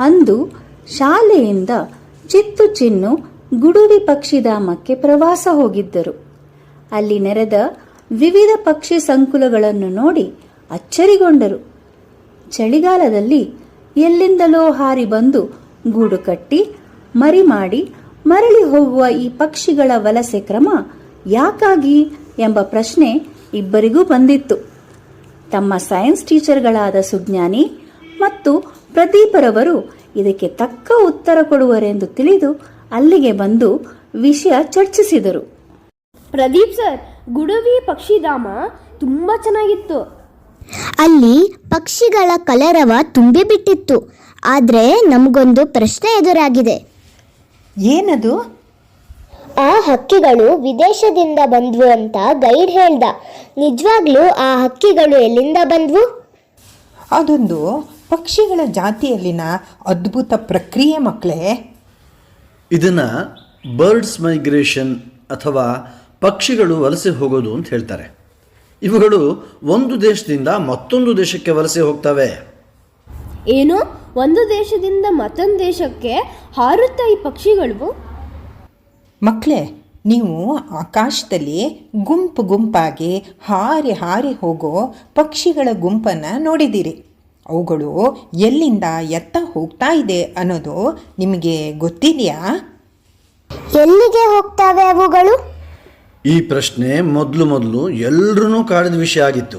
ಅಂದು ಶಾಲೆಯಿಂದ ಚಿತ್ತು ಚಿನ್ನು ಗುಡುವಿ ಪಕ್ಷಿಧಾಮಕ್ಕೆ ಪ್ರವಾಸ ಹೋಗಿದ್ದರು. ಅಲ್ಲಿ ನೆರೆದ ವಿವಿಧ ಪಕ್ಷಿ ಸಂಕುಲಗಳನ್ನು ನೋಡಿ ಅಚ್ಚರಿಗೊಂಡರು. ಚಳಿಗಾಲದಲ್ಲಿ ಎಲ್ಲಿಂದಲೋ ಹಾರಿ ಬಂದು ಗೂಡು ಕಟ್ಟಿ, ಮರಿ ಮಾಡಿ, ಮರಳಿ ಹೋಗುವ ಈ ಪಕ್ಷಿಗಳ ವಲಸೆ ಕ್ರಮ ಯಾಕಾಗಿ ಎಂಬ ಪ್ರಶ್ನೆ ಇಬ್ಬರಿಗೂ ಬಂದಿತ್ತು. ತಮ್ಮ ಸೈನ್ಸ್ ಟೀಚರ್ಗಳಾದ ಸುಜ್ಞಾನಿ ಮತ್ತು ಪ್ರದೀಪರವರು ಇದಕ್ಕೆ ತಕ್ಕ ಉತ್ತರ ಕೊಡುವರೆಂದು ತಿಳಿದು ಅಲ್ಲಿಗೆ ಬಂದು ವಿಷಯ ಚರ್ಚಿಸಿದರು. ಪ್ರದೀಪ್ ಸರ್ ಗುಡವಿ ಪಕ್ಷಿಧಾಮ ತುಂಬ ಚೆನ್ನಾಗಿತ್ತು. ಅಲ್ಲಿ ಪಕ್ಷಿಗಳ ಕಲರವ ತುಂಬಿಬಿಟ್ಟಿತ್ತು ಆದರೆ ನಮಗೊಂದು ಪ್ರಶ್ನೆ ಎದುರಾಗಿದೆ. ಏನದು? ಆ ಹಕ್ಕಿಗಳು ವಿದೇಶದಿಂದ ಬಂದ್ವು ಅಂತ ಗೈಡ್ ಹೇಳ್ದ. ನಿಜವಾಗ್ಲೂ ಆ ಹಕ್ಕಿಗಳು ಎಲ್ಲಿಂದ ಬಂದ್ವು? ಅದೊಂದು ಪಕ್ಷಿಗಳ ಜಾತಿಯಲ್ಲಿನ ಅದ್ಭುತ ಪ್ರಕ್ರಿಯೆ ಮಕ್ಕಳೇ ಇದನ್ನು ಬರ್ಡ್ಸ್ ಮೈಗ್ರೇಷನ್ ಅಥವಾ ಪಕ್ಷಿಗಳು ವಲಸೆ ಹೋಗೋದು ಅಂತ ಹೇಳ್ತಾರೆ. ಇವುಗಳು ಒಂದು ದೇಶದಿಂದ ಮತ್ತೊಂದು ದೇಶಕ್ಕೆ ವಲಸೆ ಹೋಗ್ತವೆ. ಏನು? ಒಂದು ದೇಶದಿಂದ ಮತ್ತೊಂದು ದೇಶಕ್ಕೆ ಹಾರುತ್ತಾ ಈ ಪಕ್ಷಿಗಳು? ಮಕ್ಕಳೇ ನೀವು ಆಕಾಶದಲ್ಲಿ ಗುಂಪು ಗುಂಪಾಗಿ ಹಾರಿ ಹಾರಿ ಹೋಗೋ ಪಕ್ಷಿಗಳ ಗುಂಪನ್ನು ನೋಡಿದ್ದೀರಿ. ಅವುಗಳು ಎಲ್ಲಿಂದ ಎತ್ತ ಹೋಗ್ತಾ ಇದೆ ಅನ್ನೋದು ನಿಮಗೆ ಗೊತ್ತಿದೆಯಾ? ಎಲ್ಲಿಗೆ ಹೋಗ್ತಾವೆ ಅವುಗಳು? ಈ ಪ್ರಶ್ನೆ ಮೊದಲು ಮೊದಲು ಎಲ್ಲರೂ ಕಾಡಿದ ವಿಷಯ ಆಗಿತ್ತು.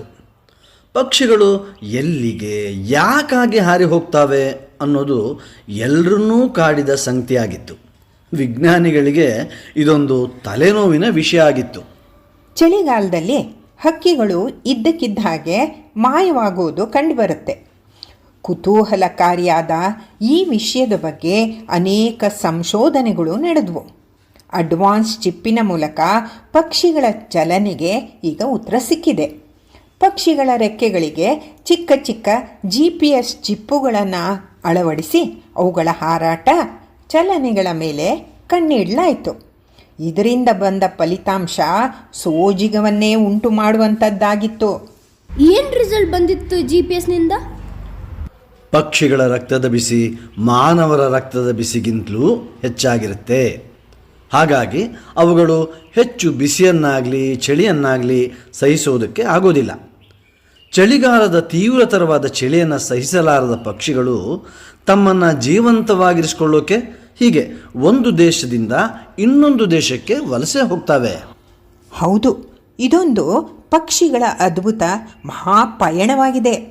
ಪಕ್ಷಿಗಳು ಎಲ್ಲಿಗೆ ಯಾಕಾಗಿ ಹಾರಿ ಹೋಗ್ತಾವೆ ಅನ್ನೋದು ಎಲ್ಲರನ್ನೂ ಕಾಡಿದ ಸಂಗತಿಯಾಗಿತ್ತು. ವಿಜ್ಞಾನಿಗಳಿಗೆ ಇದೊಂದು ತಲೆನೋವಿನ ವಿಷಯ ಆಗಿತ್ತು. ಚಳಿಗಾಲದಲ್ಲಿ ಹಕ್ಕಿಗಳು ಇದ್ದಕ್ಕಿದ್ದ ಹಾಗೆ ಮಾಯವಾಗುವುದು ಕಂಡುಬರುತ್ತೆ. ಕುತೂಹಲಕಾರಿಯಾದ ಈ ವಿಷಯದ ಬಗ್ಗೆ ಅನೇಕ ಸಂಶೋಧನೆಗಳು ನಡೆದವು. ಅಡ್ವಾನ್ಸ್ ಚಿಪ್ಪಿನ ಮೂಲಕ ಪಕ್ಷಿಗಳ ಚಲನೆಗೆ ಈಗ ಉತ್ತರ ಸಿಕ್ಕಿದೆ. ಪಕ್ಷಿಗಳ ರೆಕ್ಕೆಗಳಿಗೆ ಚಿಕ್ಕ ಚಿಕ್ಕ ಜಿ ಪಿ ಎಸ್ ಚಿಪ್ಪುಗಳನ್ನು ಅಳವಡಿಸಿ ಅವುಗಳ ಹಾರಾಟ, ಚಲನೆಗಳ ಮೇಲೆ ಕಣ್ಣಿಡಲಾಯಿತು. ಇದರಿಂದ ಬಂದ ಫಲಿತಾಂಶ ಸೋಜಿಗವನ್ನೇ ಉಂಟು ಮಾಡುವಂಥದ್ದಾಗಿತ್ತು ಏನು ರಿಸಲ್ಟ್ ಬಂದಿತ್ತು ಜಿ ಪಿ ಎಸ್ನಿಂದ ಪಕ್ಷಿಗಳ ರಕ್ತದ ಬಿಸಿ ಮಾನವರ ರಕ್ತದ ಬಿಸಿಗಿಂತಲೂ ಹೆಚ್ಚಾಗಿರುತ್ತೆ. ಹಾಗಾಗಿ ಅವುಗಳು ಹೆಚ್ಚು ಬಿಸಿಯನ್ನಾಗಲಿ ಚಳಿಯನ್ನಾಗಲಿ ಸಹಿಸೋದಕ್ಕೆ ಆಗೋದಿಲ್ಲ. ಚಳಿಗಾಲದ ತೀವ್ರತರವಾದ ಚಳಿಯನ್ನು ಸಹಿಸಲಾರದ ಪಕ್ಷಿಗಳು ತಮ್ಮನ್ನು ಜೀವಂತವಾಗಿರಿಸಿಕೊಳ್ಳೋಕೆ ಹೀಗೆ ಒಂದು ದೇಶದಿಂದ ಇನ್ನೊಂದು ದೇಶಕ್ಕೆ ವಲಸೆ ಹೋಗ್ತವೆ. ಹೌದು, ಇದೊಂದು ಪಕ್ಷಿಗಳ ಅದ್ಭುತ ಮಹಾಪಯಣವಾಗಿದೆ.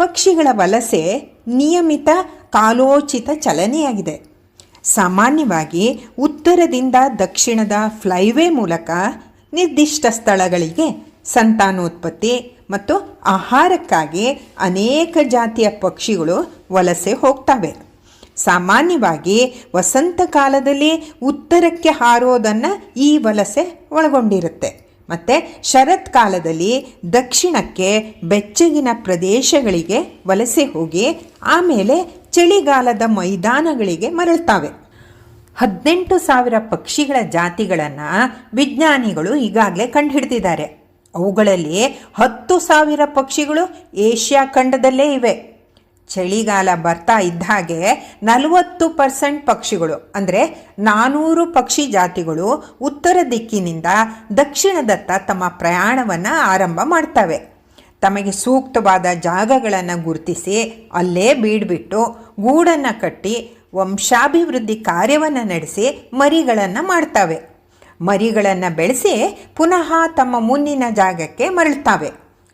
ಪಕ್ಷಿಗಳ ವಲಸೆ ನಿಯಮಿತ ಕಾಲೋಚಿತ ಚಲನೆಯಾಗಿದೆ. ಸಾಮಾನ್ಯವಾಗಿ ಉತ್ತರದಿಂದ ದಕ್ಷಿಣದ ಫ್ಲೈವೇ ಮೂಲಕ ನಿರ್ದಿಷ್ಟ ಸ್ಥಳಗಳಿಗೆ ಸಂತಾನೋತ್ಪತ್ತಿ ಮತ್ತು ಆಹಾರಕ್ಕಾಗಿ ಅನೇಕ ಜಾತಿಯ ಪಕ್ಷಿಗಳು ವಲಸೆ ಹೋಗ್ತವೆ. ಸಾಮಾನ್ಯವಾಗಿ ವಸಂತ ಕಾಲದಲ್ಲಿ ಉತ್ತರಕ್ಕೆ ಹಾರೋದನ್ನು ಈ ವಲಸೆ ಒಳಗೊಂಡಿರುತ್ತೆ. ಮತ್ತು ಶರತ್ಕಾಲದಲ್ಲಿ ದಕ್ಷಿಣಕ್ಕೆ ಬೆಚ್ಚಗಿನ ಪ್ರದೇಶಗಳಿಗೆ ವಲಸೆ ಹೋಗಿ ಆಮೇಲೆ ಚಳಿಗಾಲದ ಮೈದಾನಗಳಿಗೆ ಮರಳುತ್ತವೆ. ಹದಿನೆಂಟು ಸಾವಿರ ಪಕ್ಷಿಗಳ ಜಾತಿಗಳನ್ನು ವಿಜ್ಞಾನಿಗಳು ಈಗಾಗಲೇ ಕಂಡುಹಿಡಿದಿದ್ದಾರೆ. ಅವುಗಳಲ್ಲಿ ಹತ್ತು ಸಾವಿರ ಪಕ್ಷಿಗಳು ಏಷ್ಯಾ ಖಂಡದಲ್ಲೇ ಇವೆ. ಚಳಿಗಾಲ ಬರ್ತಾ ಇದ್ದ ಹಾಗೆ ನಲವತ್ತು ಪರ್ಸೆಂಟ್ ಪಕ್ಷಿಗಳು, ಅಂದರೆ ನಾನೂರು ಪಕ್ಷಿ ಜಾತಿಗಳು ಉತ್ತರ ದಿಕ್ಕಿನಿಂದ ದಕ್ಷಿಣದತ್ತ ತಮ್ಮ ಪ್ರಯಾಣವನ್ನು ಆರಂಭ ಮಾಡ್ತವೆ. ತಮಗೆ ಸೂಕ್ತವಾದ ಜಾಗಗಳನ್ನು ಗುರುತಿಸಿ ಅಲ್ಲೇ ಬೀಡ್ಬಿಟ್ಟು ಗೂಡನ್ನು ಕಟ್ಟಿ ವಂಶಾಭಿವೃದ್ಧಿ ಕಾರ್ಯವನ್ನು ನಡೆಸಿ ಮರಿಗಳನ್ನು ಮಾಡ್ತವೆ. ಮರಿಗಳನ್ನು ಬೆಳೆಸಿ ಪುನಃ ತಮ್ಮ ಮುಂದಿನ ಜಾಗಕ್ಕೆ ಮರಳ್ತವೆ.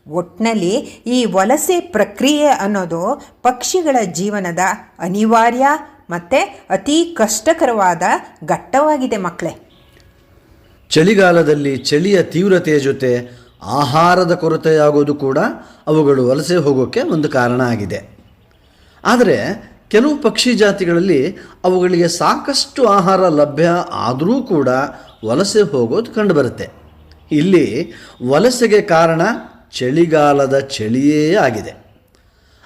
ಒಟ್ಟಿನಲ್ಲಿ ಈ ವಲಸೆ ಪ್ರಕ್ರಿಯೆ ಅನ್ನೋದು ಪಕ್ಷಿಗಳ ಜೀವನದ ಅನಿವಾರ್ಯ ಮತ್ತು ಅತಿ ಕಷ್ಟಕರವಾದ ಘಟ್ಟವಾಗಿದೆ ಮಕ್ಕಳೇ. ಚಳಿಗಾಲದಲ್ಲಿ ಚಳಿಯ ತೀವ್ರತೆಯ ಜೊತೆ ಆಹಾರದ ಕೊರತೆಯಾಗೋದು ಕೂಡ ಅವುಗಳು ವಲಸೆ ಹೋಗೋಕ್ಕೆ ಒಂದು ಕಾರಣ ಆಗಿದೆ. ಆದರೆ ಕೆಲವು ಪಕ್ಷಿ ಜಾತಿಗಳಲ್ಲಿ ಅವುಗಳಿಗೆ ಸಾಕಷ್ಟು ಆಹಾರ ಲಭ್ಯ ಆದರೂ ಕೂಡ ವಲಸೆ ಹೋಗೋದು ಕಂಡುಬರುತ್ತೆ. ಇಲ್ಲಿ ವಲಸೆಗೆ ಕಾರಣ ಚಳಿಗಾಲದ ಚಳಿಯೇ ಆಗಿದೆ.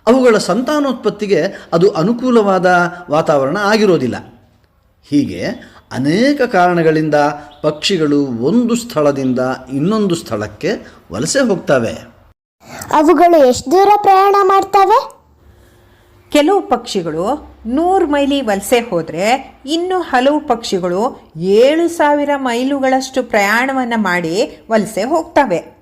ಅವುಗಳ ಸಂತಾನೋತ್ಪತ್ತಿಗೆ ಅದು ಅನುಕೂಲವಾದ ವಾತಾವರಣ ಆಗಿರೋದಿಲ್ಲ. ಹೀಗೆ ಅನೇಕ ಕಾರಣಗಳಿಂದ ಪಕ್ಷಿಗಳು ಒಂದು ಸ್ಥಳದಿಂದ ಇನ್ನೊಂದು ಸ್ಥಳಕ್ಕೆ ವಲಸೆ ಹೋಗ್ತವೆ. ಅವುಗಳು ಎಷ್ಟು ದೂರ ಪ್ರಯಾಣ ಮಾಡ್ತವೆ? ಕೆಲವು ಪಕ್ಷಿಗಳು ನೂರು ಮೈಲಿ ವಲಸೆ ಹೋದರೆ ಇನ್ನು ಹಲವು ಪಕ್ಷಿಗಳು ಏಳು ಸಾವಿರ ಮೈಲುಗಳಷ್ಟು ಪ್ರಯಾಣವನ್ನು ಮಾಡಿ ವಲಸೆ ಹೋಗ್ತವೆ.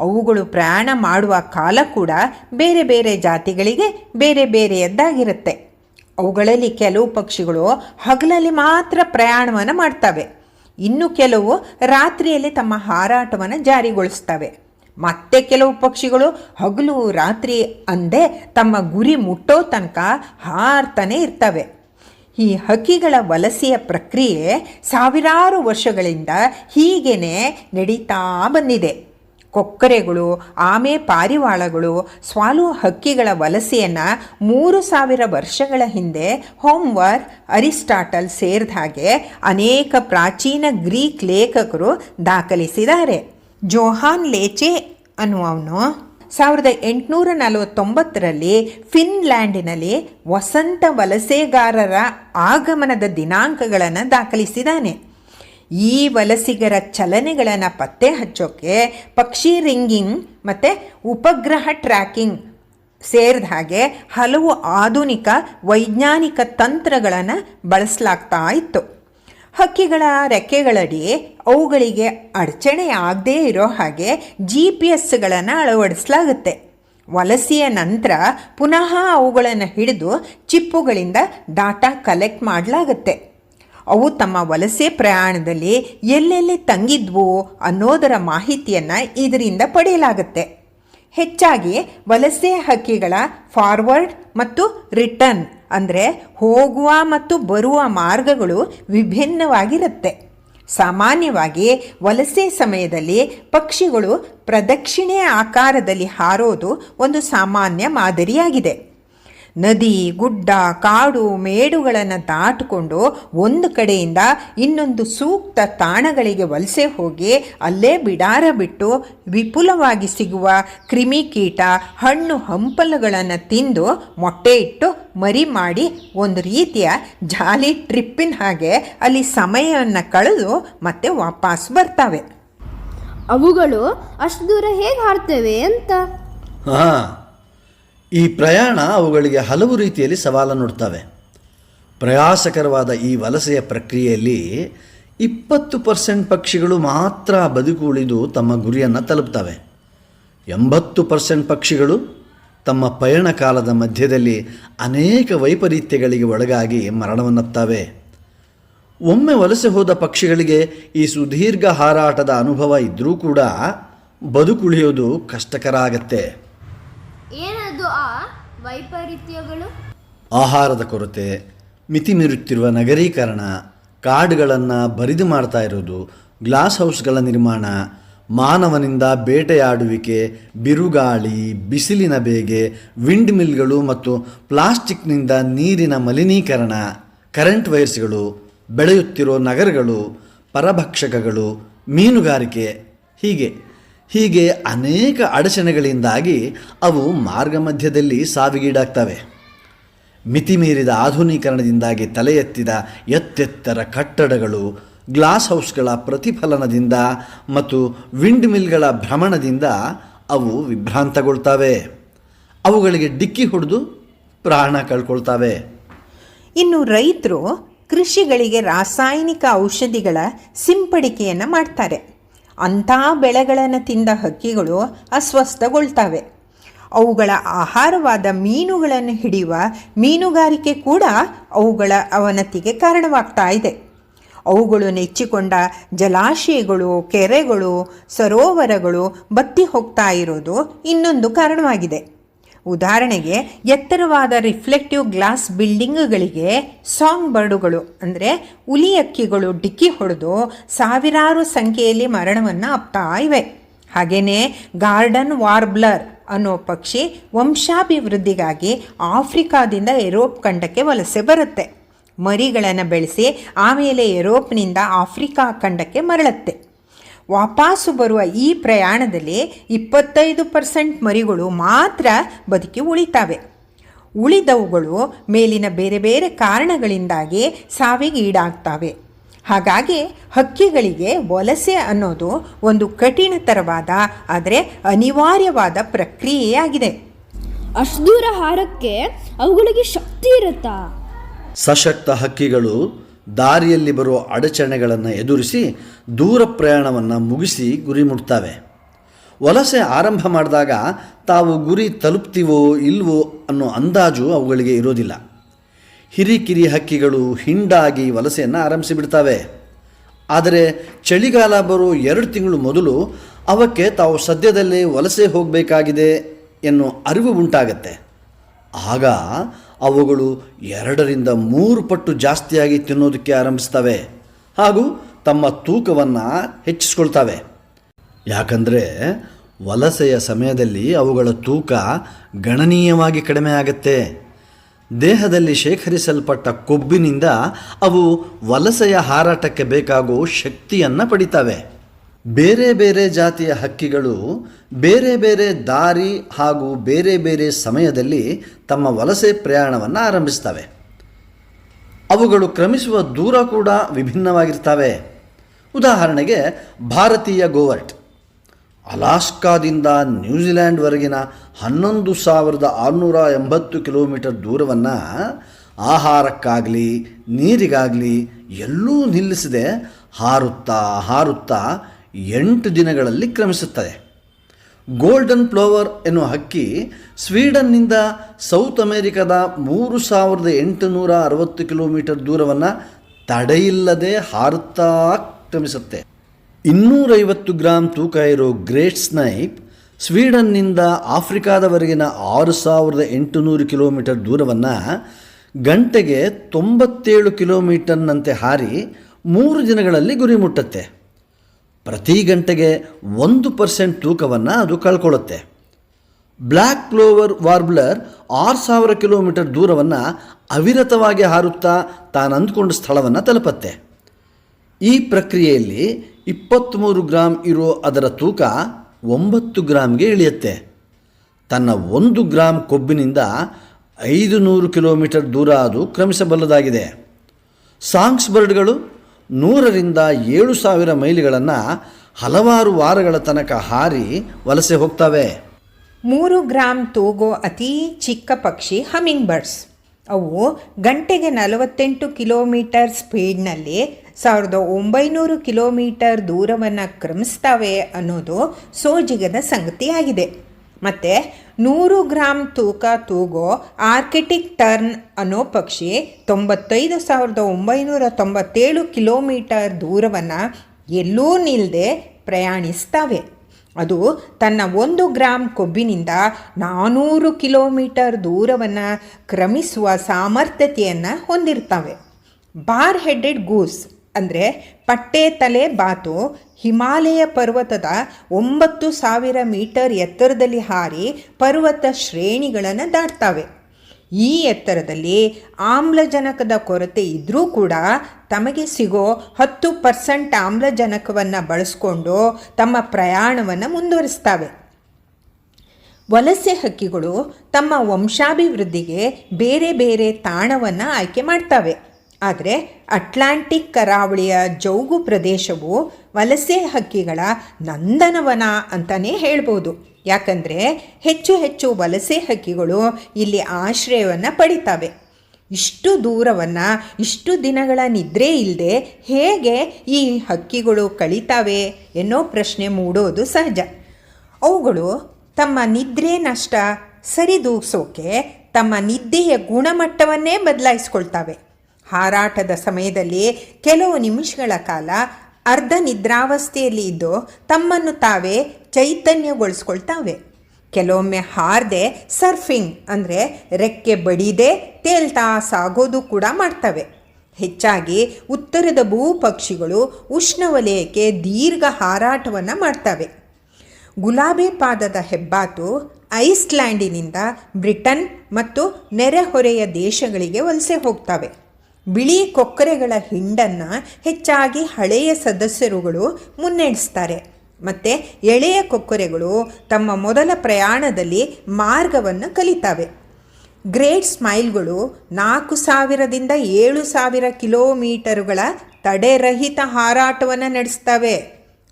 ಅವುಗಳು ಪ್ರಯಾಣ ಮಾಡುವ ಕಾಲ ಕೂಡ ಬೇರೆ ಬೇರೆ ಜಾತಿಗಳಿಗೆ ಬೇರೆ ಬೇರೆಯದ್ದಾಗಿರುತ್ತೆ. ಅವುಗಳಲ್ಲಿ ಕೆಲವು ಪಕ್ಷಿಗಳು ಹಗಲಲ್ಲಿ ಮಾತ್ರ ಪ್ರಯಾಣವನ್ನು ಮಾಡ್ತವೆ. ಇನ್ನು ಕೆಲವು ರಾತ್ರಿಯಲ್ಲಿ ತಮ್ಮ ಹಾರಾಟವನ್ನು ಜಾರಿಗೊಳಿಸ್ತವೆ. ಮತ್ತೆ ಕೆಲವು ಪಕ್ಷಿಗಳು ಹಗಲು ರಾತ್ರಿ ಅಂದೇ ತಮ್ಮ ಗುರಿ ಮುಟ್ಟೋ ತನಕ ಹಾರ್ತಾನೆ ಇರ್ತವೆ. ಈ ಹಕ್ಕಿಗಳ ವಲಸೆಯ ಪ್ರಕ್ರಿಯೆ ಸಾವಿರಾರು ವರ್ಷಗಳಿಂದ ಹೀಗೇನೆ ನಡೀತಾ ಬಂದಿದೆ. ಕೊಕ್ಕರೆಗಳು, ಆಮೆ ಪಾರಿವಾಳಗಳು, ಸ್ವಾಲು ಹಕ್ಕಿಗಳ ವಲಸೆಯನ್ನು ಮೂರು ಸಾವಿರ ವರ್ಷಗಳ ಹಿಂದೆ ಹೋಮ್ವರ್ ಅರಿಸ್ಟಾಟಲ್ ಸೇರಿದ ಹಾಗೆ ಅನೇಕ ಪ್ರಾಚೀನ ಗ್ರೀಕ್ ಲೇಖಕರು ದಾಖಲಿಸಿದ್ದಾರೆ. ಜೋಹಾನ್ ಲೇಚೆ ಅನ್ನುವವನು ಸಾವಿರದ ಎಂಟುನೂರ ನಲವತ್ತೊಂಬತ್ತರಲ್ಲಿ ಫಿನ್ಲ್ಯಾಂಡಿನಲ್ಲಿ ವಸಂತ ವಲಸೆಗಾರರ ಆಗಮನದ ದಿನಾಂಕಗಳನ್ನು ದಾಖಲಿಸಿದ್ದಾನೆ. ಈ ವಲಸಿಗರ ಚಲನೆಗಳನ್ನು ಪತ್ತೆ ಹಚ್ಚೋಕ್ಕೆ ಪಕ್ಷಿ ರಿಂಗಿಂಗ್ ಮತ್ತು ಉಪಗ್ರಹ ಟ್ರ್ಯಾಕಿಂಗ್ ಸೇರಿದ ಹಾಗೆ ಹಲವು ಆಧುನಿಕ ವೈಜ್ಞಾನಿಕ ತಂತ್ರಗಳನ್ನು ಬಳಸಲಾಗ್ತಾ ಇತ್ತು. ಹಕ್ಕಿಗಳ ರೆಕ್ಕೆಗಳಡಿ ಅವುಗಳಿಗೆ ಅಡಚಣೆ ಆಗದೇ ಇರೋ ಹಾಗೆ ಜಿ ಪಿ ಎಸ್ಗಳನ್ನು ಅಳವಡಿಸಲಾಗುತ್ತೆ. ವಲಸೆಯ ನಂತರ ಪುನಃ ಅವುಗಳನ್ನು ಹಿಡಿದು ಚಿಪ್ಪುಗಳಿಂದ ಡಾಟಾ ಕಲೆಕ್ಟ್ ಮಾಡಲಾಗುತ್ತೆ. ಅವು ತಮ್ಮ ವಲಸೆ ಪ್ರಯಾಣದಲ್ಲಿ ಎಲ್ಲೆಲ್ಲಿ ತಂಗಿದ್ವು ಅನ್ನೋದರ ಮಾಹಿತಿಯನ್ನು ಇದರಿಂದ ಪಡೆಯಲಾಗುತ್ತೆ. ಹೆಚ್ಚಾಗಿ ವಲಸೆ ಹಕ್ಕಿಗಳ ಫಾರ್ವರ್ಡ್ ಮತ್ತು ರಿಟರ್ನ್ ಅಂದರೆ ಹೋಗುವ ಮತ್ತು ಬರುವ ಮಾರ್ಗಗಳು ವಿಭಿನ್ನವಾಗಿರುತ್ತೆ. ಸಾಮಾನ್ಯವಾಗಿ ವಲಸೆ ಸಮಯದಲ್ಲಿ ಪಕ್ಷಿಗಳು ಪ್ರದಕ್ಷಿಣೆ ಆಕಾರದಲ್ಲಿ ಹಾರೋದು ಒಂದು ಸಾಮಾನ್ಯ ಮಾದರಿಯಾಗಿದೆ. ನದಿ ಗುಡ್ಡ ಕಾಡು ಮೇಡುಗಳನ್ನು ದಾಟಿಕೊಂಡು ಒಂದು ಕಡೆಯಿಂದ ಇನ್ನೊಂದು ಸೂಕ್ತ ತಾಣಗಳಿಗೆ ವಲಸೆ ಹೋಗಿ ಅಲ್ಲೇ ಬಿಡಾರ ಬಿಟ್ಟು ವಿಪುಲವಾಗಿ ಸಿಗುವ ಕ್ರಿಮಿಕೀಟ ಹಣ್ಣು ಹಂಪಲುಗಳನ್ನು ತಿಂದು ಮೊಟ್ಟೆ ಇಟ್ಟು ಮರಿ ಮಾಡಿ ಒಂದು ರೀತಿಯ ಜಾಲಿ ಟ್ರಿಪ್ಪಿನ ಹಾಗೆ ಅಲ್ಲಿ ಸಮಯವನ್ನು ಕಳೆದು ಮತ್ತೆ ವಾಪಸ್ ಬರ್ತವೆ. ಅವುಗಳು ಅಷ್ಟು ದೂರ ಹೇಗೆ ಹಾರ್ತವೆ ಅಂತ? ಹಾಂ. ಈ ಪ್ರಯಾಣ ಅವುಗಳಿಗೆ ಹಲವು ರೀತಿಯಲ್ಲಿ ಸವಾಲನ್ನು ನೋಡ್ತವೆ ಪ್ರಯಾಸಕರವಾದ ಈ ವಲಸೆಯ ಪ್ರಕ್ರಿಯೆಯಲ್ಲಿ ಇಪ್ಪತ್ತು ಪರ್ಸೆಂಟ್ ಪಕ್ಷಿಗಳು ಮಾತ್ರ ಬದುಕು ಉಳಿದು ತಮ್ಮ ಗುರಿಯನ್ನು ತಲುಪ್ತವೆ. ಎಂಬತ್ತು ಪರ್ಸೆಂಟ್ ಪಕ್ಷಿಗಳು ತಮ್ಮ ಪಯಣ ಕಾಲದ ಮಧ್ಯದಲ್ಲಿ ಅನೇಕ ವೈಪರೀತ್ಯಗಳಿಗೆ ಒಳಗಾಗಿ ಮರಣವನ್ನತ್ತವೆ ಒಮ್ಮೆ ವಲಸೆ ಹೋದ ಪಕ್ಷಿಗಳಿಗೆ ಈ ಸುದೀರ್ಘ ಹಾರಾಟದ ಅನುಭವ ಇದ್ದರೂ ಕೂಡ ಬದುಕುಳಿಯೋದು ಕಷ್ಟಕರ ಆಗತ್ತೆ. ಆ ವೈಪರೀತ್ಯಗಳು? ಆಹಾರದ ಕೊರತೆ ಮಿತಿ ಮೀರುತ್ತಿರುವ ನಗರೀಕರಣ, ಕಾಡುಗಳನ್ನು ಬರಿದು ಮಾಡ್ತಾ ಇರೋದು, ಗ್ಲಾಸ್ ಹೌಸ್ಗಳ ನಿರ್ಮಾಣ, ಮಾನವನಿಂದ ಬೇಟೆಯಾಡುವಿಕೆ, ಬಿರುಗಾಳಿ, ಬಿಸಿಲಿನ ಬೇಗೆ, ವಿಂಡ್ ಮಿಲ್ಗಳು ಮತ್ತು ಪ್ಲಾಸ್ಟಿಕ್ನಿಂದ ನೀರಿನ ಮಲಿನೀಕರಣ, ಕರೆಂಟ್ ವೈರ್ಸ್ಗಳು, ಬೆಳೆಯುತ್ತಿರೋ ನಗರಗಳು, ಪರಭಕ್ಷಕಗಳು, ಮೀನುಗಾರಿಕೆ, ಹೀಗೆ. ಹೀಗೆ ಅನೇಕ ಅಡಚಣೆಗಳಿಂದಾಗಿ ಅವು ಮಾರ್ಗ ಮಧ್ಯದಲ್ಲಿ ಸಾವಿಗೀಡಾಗ್ತವೆ. ಮಿತಿಮೀರಿದ ಆಧುನೀಕರಣದಿಂದಾಗಿ ತಲೆ ಎತ್ತಿದ ಎತ್ತೆತ್ತರ ಕಟ್ಟಡಗಳು, ಗ್ಲಾಸ್ ಹೌಸ್ಗಳ ಪ್ರತಿಫಲನದಿಂದ ಮತ್ತು ವಿಂಡ್ ಮಿಲ್ಗಳ ಭ್ರಮಣದಿಂದ ಅವು ವಿಭ್ರಾಂತಗೊಳ್ತವೆ. ಅವುಗಳಿಗೆ ಡಿಕ್ಕಿ ಹೊಡೆದು ಪ್ರಾಣ ಕಳ್ಕೊಳ್ತವೆ. ಇನ್ನು ರೈತರು ಕೃಷಿಗಳಿಗೆ ರಾಸಾಯನಿಕ ಔಷಧಿಗಳ ಸಿಂಪಡಿಕೆಯನ್ನು ಮಾಡ್ತಾರೆ. ಅಂಥ ಬೆಳೆಗಳನ್ನು ತಿಂದ ಹಕ್ಕಿಗಳು ಅಸ್ವಸ್ಥಗೊಳ್ತವೆ. ಅವುಗಳ ಆಹಾರವಾದ ಮೀನುಗಳನ್ನು ಹಿಡಿಯುವ ಮೀನುಗಾರಿಕೆ ಕೂಡ ಅವುಗಳ ಅವನತಿಗೆ ಕಾರಣವಾಗ್ತಾ ಇದೆ. ಅವುಗಳು ನೆಚ್ಚಿಕೊಂಡ ಜಲಾಶಯಗಳು, ಕೆರೆಗಳು, ಸರೋವರಗಳು ಬತ್ತಿ ಹೋಗ್ತಾ ಇರೋದು ಇನ್ನೊಂದು ಕಾರಣವಾಗಿದೆ. ಉದಾಹರಣೆಗೆ, ಎತ್ತರವಾದ ರಿಫ್ಲೆಕ್ಟಿವ್ ಗ್ಲಾಸ್ ಬಿಲ್ಡಿಂಗ್ಗಳಿಗೆ ಸಾಂಗ್ ಬರ್ಡುಗಳು ಅಂದರೆ ಹುಲಿ ಅಕ್ಕಿಗಳು ಡಿಕ್ಕಿ ಹೊಡೆದು ಸಾವಿರಾರು ಸಂಖ್ಯೆಯಲ್ಲಿ ಮರಣವನ್ನು ಅಪ್ತಾ ಇವೆ. ಹಾಗೆಯೇ ಗಾರ್ಡನ್ ವಾರ್ಬ್ಲರ್ ಅನ್ನೋ ಪಕ್ಷಿ ವಂಶಾಭಿವೃದ್ಧಿಗಾಗಿ ಆಫ್ರಿಕಾದಿಂದ ಯುರೋಪ್ ಖಂಡಕ್ಕೆ ವಲಸೆ ಬರುತ್ತೆ. ಮರಿಗಳನ್ನು ಬೆಳೆಸಿ ಆಮೇಲೆ ಯುರೋಪ್ನಿಂದ ಆಫ್ರಿಕಾ ಖಂಡಕ್ಕೆ ಮರಳುತ್ತೆ. ವಾಪಸ್ಸು ಬರುವ ಈ ಪ್ರಯಾಣದಲ್ಲಿ ಇಪ್ಪತ್ತೈದು ಪರ್ಸೆಂಟ್ ಮರಿಗಳು ಮಾತ್ರ ಬದುಕಿ ಉಳಿತಾವೆ. ಉಳಿದವುಗಳು ಮೇಲಿನ ಬೇರೆ ಬೇರೆ ಕಾರಣಗಳಿಂದಾಗಿ ಸಾವಿಗೆ ಈಡಾಗ್ತವೆ. ಹಾಗಾಗಿ ಹಕ್ಕಿಗಳಿಗೆ ವಲಸೆ ಅನ್ನೋದು ಒಂದು ಕಠಿಣತರವಾದ ಆದರೆ ಅನಿವಾರ್ಯವಾದ ಪ್ರಕ್ರಿಯೆಯಾಗಿದೆ. ಅಷ್ಟು ದೂರ ಹಾರಕ್ಕೆ ಅವುಗಳಿಗೆ ಶಕ್ತಿ ಇರುತ್ತಾ? ಸಶಕ್ತ ಹಕ್ಕಿಗಳು ದಾರಿಯಲ್ಲಿ ಬರುವ ಅಡಚಣೆಗಳನ್ನು ಎದುರಿಸಿ ದೂರ ಪ್ರಯಾಣವನ್ನು ಮುಗಿಸಿ ಗುರಿ ಮುಟ್ತವೆ. ವಲಸೆ ಆರಂಭ ಮಾಡಿದಾಗ ತಾವು ಗುರಿ ತಲುಪ್ತೀವೋ ಇಲ್ವೋ ಅನ್ನೋ ಅಂದಾಜು ಅವುಗಳಿಗೆ ಇರೋದಿಲ್ಲ. ಹಿರಿಕಿರಿ ಹಕ್ಕಿಗಳು ಹಿಂಡಾಗಿ ವಲಸೆಯನ್ನು ಆರಂಭಿಸಿಬಿಡ್ತವೆ ಆದರೆ ಚಳಿಗಾಲ ಬರೋ ಎರಡು ತಿಂಗಳು ಮೊದಲು ಅವಕ್ಕೆ ತಾವು ಸದ್ಯದಲ್ಲೇ ವಲಸೆ ಹೋಗಬೇಕಾಗಿದೆ ಎನ್ನುವ ಅರಿವು ಉಂಟಾಗತ್ತೆ. ಆಗ ಅವುಗಳು ಎರಡರಿಂದ ಮೂರು ಪಟ್ಟು ಜಾಸ್ತಿಯಾಗಿ ತಿನ್ನೋದಕ್ಕೆ ಆರಂಭಿಸ್ತವೆ ಹಾಗೂ ತಮ್ಮ ತೂಕವನ್ನು ಹೆಚ್ಚಿಸ್ಕೊಳ್ತವೆ. ಯಾಕಂದರೆ ವಲಸೆಯ ಸಮಯದಲ್ಲಿ ಅವುಗಳ ತೂಕ ಗಣನೀಯವಾಗಿ ಕಡಿಮೆ ಆಗುತ್ತೆ. ದೇಹದಲ್ಲಿ ಶೇಖರಿಸಲ್ಪಟ್ಟ ಕೊಬ್ಬಿನಿಂದ ಅವು ವಲಸೆಯ ಹಾರಾಟಕ್ಕೆ ಬೇಕಾಗೋ ಶಕ್ತಿಯನ್ನು ಪಡಿತವೆ. ಬೇರೆ ಬೇರೆ ಜಾತಿಯ ಹಕ್ಕಿಗಳು ಬೇರೆ ಬೇರೆ ದಾರಿ ಹಾಗೂ ಬೇರೆ ಬೇರೆ ಸಮಯದಲ್ಲಿ ತಮ್ಮ ವಲಸೆ ಪ್ರಯಾಣವನ್ನು ಆರಂಭಿಸ್ತವೆ ಅವುಗಳು ಕ್ರಮಿಸುವ ದೂರ ಕೂಡ ವಿಭಿನ್ನವಾಗಿರ್ತವೆ. ಉದಾಹರಣೆಗೆ ಭಾರತೀಯ ಗೋವರ್ಟ್. ಅಲಾಸ್ಕಾದಿಂದ ನ್ಯೂಜಿಲ್ಯಾಂಡ್ವರೆಗಿನ ಹನ್ನೊಂದು ಸಾವಿರದ ಆರುನೂರ ಎಂಬತ್ತು ಕಿಲೋಮೀಟರ್ ದೂರವನ್ನು ಆಹಾರಕ್ಕಾಗಲಿ, ನೀರಿಗಾಗಲಿ ಎಲ್ಲೂ ನಿಲ್ಲಿಸದೆ ಹಾರುತ್ತಾ ಹಾರುತ್ತಾ ಎಂಟು ದಿನಗಳಲ್ಲಿ ಕ್ರಮಿಸುತ್ತದೆ. ಗೋಲ್ಡನ್ ಫ್ಲೋವರ್ ಎನ್ನುವ ಹಕ್ಕಿ ಸ್ವೀಡನ್ನಿಂದ ಸೌತ್ ಅಮೆರಿಕದ ಮೂರು ಸಾವಿರದ ಎಂಟುನೂರ ಅರವತ್ತು ಕಿಲೋಮೀಟರ್ ದೂರವನ್ನು ತಡೆಯಿಲ್ಲದೆ ಹಾರುತ್ತಾ ಕ್ರಮಿಸುತ್ತೆ. ಇನ್ನೂರೈವತ್ತು ಗ್ರಾಂ ತೂಕ ಇರೋ ಗ್ರೇಟ್ ಸ್ನೈಪ್ ಸ್ವೀಡನ್ನಿಂದ ಆಫ್ರಿಕಾದವರೆಗಿನ ಆರು ಸಾವಿರದ ಎಂಟುನೂರು ಕಿಲೋಮೀಟರ್ ದೂರವನ್ನು ಗಂಟೆಗೆ ತೊಂಬತ್ತೇಳು ಕಿಲೋಮೀಟರ್ನಂತೆ ಹಾರಿ ಮೂರು ದಿನಗಳಲ್ಲಿ ಗುರಿ ಮುಟ್ಟುತ್ತೆ. ಪ್ರತಿ ಗಂಟೆಗೆ ಒಂದು ಪರ್ಸೆಂಟ್ ತೂಕವನ್ನು ಅದು ಕಳ್ಕೊಳ್ಳುತ್ತೆ. ಬ್ಲ್ಯಾಕ್ ಕ್ಲೋವರ್ ವಾರ್ಬ್ಲರ್ ಆರು ಸಾವಿರ ಕಿಲೋಮೀಟರ್ ದೂರವನ್ನು ಅವಿರತವಾಗಿ ಹಾರುತ್ತಾ ತಾನು ಅಂದ್ಕೊಂಡ ಸ್ಥಳವನ್ನು ತಲುಪತ್ತೆ. ಈ ಪ್ರಕ್ರಿಯೆಯಲ್ಲಿ ಇಪ್ಪತ್ತ್ಮೂರು ಗ್ರಾಮ್ ಇರೋ ಅದರ ತೂಕ ಒಂಬತ್ತು ಗ್ರಾಮ್ಗೆ ಇಳಿಯುತ್ತೆ. ತನ್ನ ಒಂದು ಗ್ರಾಮ್ ಕೊಬ್ಬಿನಿಂದ ಐದು ನೂರು ಕಿಲೋಮೀಟರ್ ದೂರ ಅದು ಕ್ರಮಿಸಬಲ್ಲದಾಗಿದೆ. ಸಾಂಗ್ಸ್ ಬರ್ಡ್ಗಳು ನೂರರಿಂದ ಏಳು ಸಾವಿರ ಮೈಲಿಗಳನ್ನು ಹಲವಾರು ವಾರಗಳ ತನಕ ಹಾರಿ ವಲಸೆ ಹೋಗ್ತವೆ. ಮೂರು ಗ್ರಾಮ್ ತೂಗೋ ಅತಿ ಚಿಕ್ಕ ಪಕ್ಷಿ ಹಮಿಂಗ್ ಬರ್ಡ್ಸ್ ಅವು ಗಂಟೆಗೆ ನಲವತ್ತೆಂಟು ಕಿಲೋಮೀಟರ್ ಸ್ಪೀಡ್ನಲ್ಲಿ ಸಾವಿರದ ಒಂಬೈನೂರು ಕಿಲೋಮೀಟರ್ ದೂರವನ್ನು ಕ್ರಮಿಸ್ತವೆ ಅನ್ನೋದು ಸೋಜಿಗದ ಸಂಗತಿಯಾಗಿದೆ. ಮತ್ತು ನೂರು ಗ್ರಾಮ್ ತೂಕ ತೂಗೋ ಆರ್ಕಿಟಿಕ್ ಟರ್ನ್ ಅನ್ನೋ ಪಕ್ಷಿ ತೊಂಬತ್ತೈದು ಸಾವಿರದ ಒಂಬೈನೂರ ತೊಂಬತ್ತೇಳು ಕಿಲೋಮೀಟರ್ ದೂರವನ್ನು ಎಲ್ಲೂ ನಿಲ್ಲದೆ ಪ್ರಯಾಣಿಸ್ತವೆ. ಅದು ತನ್ನ ಒಂದು ಗ್ರಾಮ್ ಕೊಬ್ಬಿನಿಂದ ನಾನ್ನೂರು ಕಿಲೋಮೀಟರ್ ದೂರವನ್ನು ಕ್ರಮಿಸುವ ಸಾಮರ್ಥ್ಯತೆಯನ್ನು ಹೊಂದಿರ್ತವೆ. ಬಾರ್ ಹೆಡೆಡ್ ಗೂಸ್ ಅಂದರೆ ಪಟ್ಟೆ ತಲೆ ಬಾತು ಹಿಮಾಲಯ ಪರ್ವತದ ಒಂಬತ್ತು ಸಾವಿರ ಮೀಟರ್ ಎತ್ತರದಲ್ಲಿ ಹಾರಿ ಪರ್ವತ ಶ್ರೇಣಿಗಳನ್ನು ದಾಟ್ತವೆ. ಈ ಎತ್ತರದಲ್ಲಿ ಆಮ್ಲಜನಕದ ಕೊರತೆ ಇದ್ದರೂ ಕೂಡ ತಮಗೆ ಸಿಗೋ ಹತ್ತು ಪರ್ಸೆಂಟ್ ಆಮ್ಲಜನಕವನ್ನು ಬಳಸ್ಕೊಂಡು ತಮ್ಮ ಪ್ರಯಾಣವನ್ನು ಮುಂದುವರಿಸ್ತವೆ. ವಲಸೆ ಹಕ್ಕಿಗಳು ತಮ್ಮ ವಂಶಾಭಿವೃದ್ಧಿಗೆ ಬೇರೆ ಬೇರೆ ತಾಣವನ್ನು ಆಯ್ಕೆ ಮಾಡ್ತವೆ. ಆದರೆ ಅಟ್ಲಾಂಟಿಕ್ ಕರಾವಳಿಯ ಜೌಗು ಪ್ರದೇಶವು ವಲಸೆ ಹಕ್ಕಿಗಳ ನಂದನವನ ಅಂತಲೇ ಹೇಳ್ಬೋದು. ಯಾಕಂದರೆ ಹೆಚ್ಚು ಹೆಚ್ಚು ವಲಸೆ ಹಕ್ಕಿಗಳು ಇಲ್ಲಿ ಆಶ್ರಯವನ್ನು ಪಡಿತವೆ. ಇಷ್ಟು ದೂರವನ್ನು, ಇಷ್ಟು ದಿನಗಳ ನಿದ್ರೆ ಇಲ್ಲದೆ ಹೇಗೆ ಈ ಹಕ್ಕಿಗಳು ಕಳೀತಾವೆ ಎನ್ನೋ ಪ್ರಶ್ನೆ ಮೂಡೋದು ಸಹಜ. ಅವುಗಳು ತಮ್ಮ ನಿದ್ರೆ ನಷ್ಟ ಸರಿದೂಗಿಸೋಕೆ ತಮ್ಮ ನಿದ್ದೆಯ ಗುಣಮಟ್ಟವನ್ನೇ ಬದಲಾಯಿಸ್ಕೊಳ್ತವೆ. ಹಾರಾಟದ ಸಮಯದಲ್ಲಿ ಕೆಲವು ನಿಮಿಷಗಳ ಕಾಲ ಅರ್ಧ ನಿದ್ರಾವಸ್ಥೆಯಲ್ಲಿ ಇದ್ದು ತಮ್ಮನ್ನು ತಾವೇ ಚೈತನ್ಯಗೊಳಿಸ್ಕೊಳ್ತಾವೆ. ಕೆಲವೊಮ್ಮೆ ಹಾರದೆ ಸರ್ಫಿಂಗ್ ಅಂದರೆ ರೆಕ್ಕೆ ಬಡಿದೆ, ತೇಲ್ತಾ ಸಾಗೋದು ಕೂಡ ಮಾಡ್ತವೆ. ಹೆಚ್ಚಾಗಿ ಉತ್ತರದ ಭೂಪಕ್ಷಿಗಳು ಉಷ್ಣವಲಯಕ್ಕೆ ದೀರ್ಘ ಹಾರಾಟವನ್ನು ಮಾಡ್ತವೆ. ಗುಲಾಬಿ ಪಾದದ ಹೆಬ್ಬಾತು ಐಸ್ಲ್ಯಾಂಡಿನಿಂದ ಬ್ರಿಟನ್ ಮತ್ತು ನೆರೆಹೊರೆಯ ದೇಶಗಳಿಗೆ ವಲಸೆ ಹೋಗ್ತವೆ. ಬಿಳಿ ಕೊಕ್ಕರೆಗಳ ಹಿಂಡನ್ನು ಹೆಚ್ಚಾಗಿ ಹಳೆಯ ಸದಸ್ಯರುಗಳು ಮುನ್ನಡೆಸ್ತಾರೆ. ಮತ್ತು ಎಳೆಯ ಕೊಕ್ಕರೆಗಳು ತಮ್ಮ ಮೊದಲ ಪ್ರಯಾಣದಲ್ಲಿ ಮಾರ್ಗವನ್ನು ಕಲಿತಾವೆ. ಗ್ರೇಟ್ ಸ್ಮೈಲ್ಗಳು ನಾಲ್ಕು ಸಾವಿರದಿಂದ ಏಳು ಸಾವಿರ ಕಿಲೋಮೀಟರುಗಳ ತಡೆರಹಿತ ಹಾರಾಟವನ್ನು ನಡೆಸ್ತವೆ.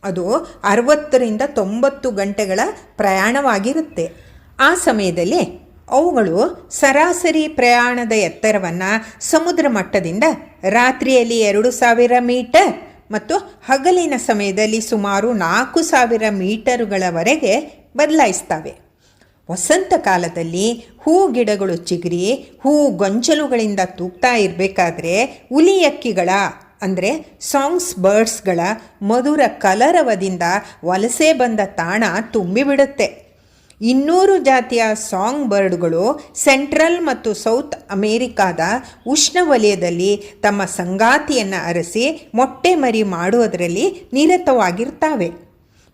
ಅದು ಅರವತ್ತರಿಂದ ತೊಂಬತ್ತು ಗಂಟೆಗಳ ಪ್ರಯಾಣವಾಗಿರುತ್ತೆ. ಆ ಸಮಯದಲ್ಲಿ ಅವುಗಳು ಸರಾಸರಿ ಪ್ರಯಾಣದ ಎತ್ತರವನ್ನು ಸಮುದ್ರ ಮಟ್ಟದಿಂದ ರಾತ್ರಿಯಲ್ಲಿ ಎರಡು ಸಾವಿರ ಮೀಟರ್ ಮತ್ತು ಹಗಲಿನ ಸಮಯದಲ್ಲಿ ಸುಮಾರು ನಾಲ್ಕು ಸಾವಿರ ಮೀಟರುಗಳವರೆಗೆ ಬದಲಾಯಿಸ್ತವೆ ವಸಂತ ಕಾಲದಲ್ಲಿ ಹೂ ಗಿಡಗಳು ಚಿಗುರಿ, ಹೂ ಗೊಂಚಲುಗಳಿಂದ ತೂಗ್ತಾ ಇರಬೇಕಾದ್ರೆ ಉಲಿಯಕ್ಕಿಗಳ ಅಂದರೆ ಸಾಂಗ್ಸ್ ಬರ್ಡ್ಸ್ಗಳ ಮಧುರ ಕಲರವದಿಂದ ವಲಸೆ ಬಂದ ತಾಣ ತುಂಬಿಬಿಡುತ್ತೆ. ಇನ್ನೂರು ಜಾತಿಯ ಸಾಂಗ್ ಬರ್ಡ್ಗಳು ಸೆಂಟ್ರಲ್ ಮತ್ತು ಸೌತ್ ಅಮೇರಿಕಾದ ಉಷ್ಣವಲಯದಲ್ಲಿ ತಮ್ಮ ಸಂಗಾತಿಯನ್ನು ಅರಸಿ ಮೊಟ್ಟೆ ಮರಿ ಮಾಡುವುದರಲ್ಲಿ ನಿರತವಾಗಿರ್ತವೆ.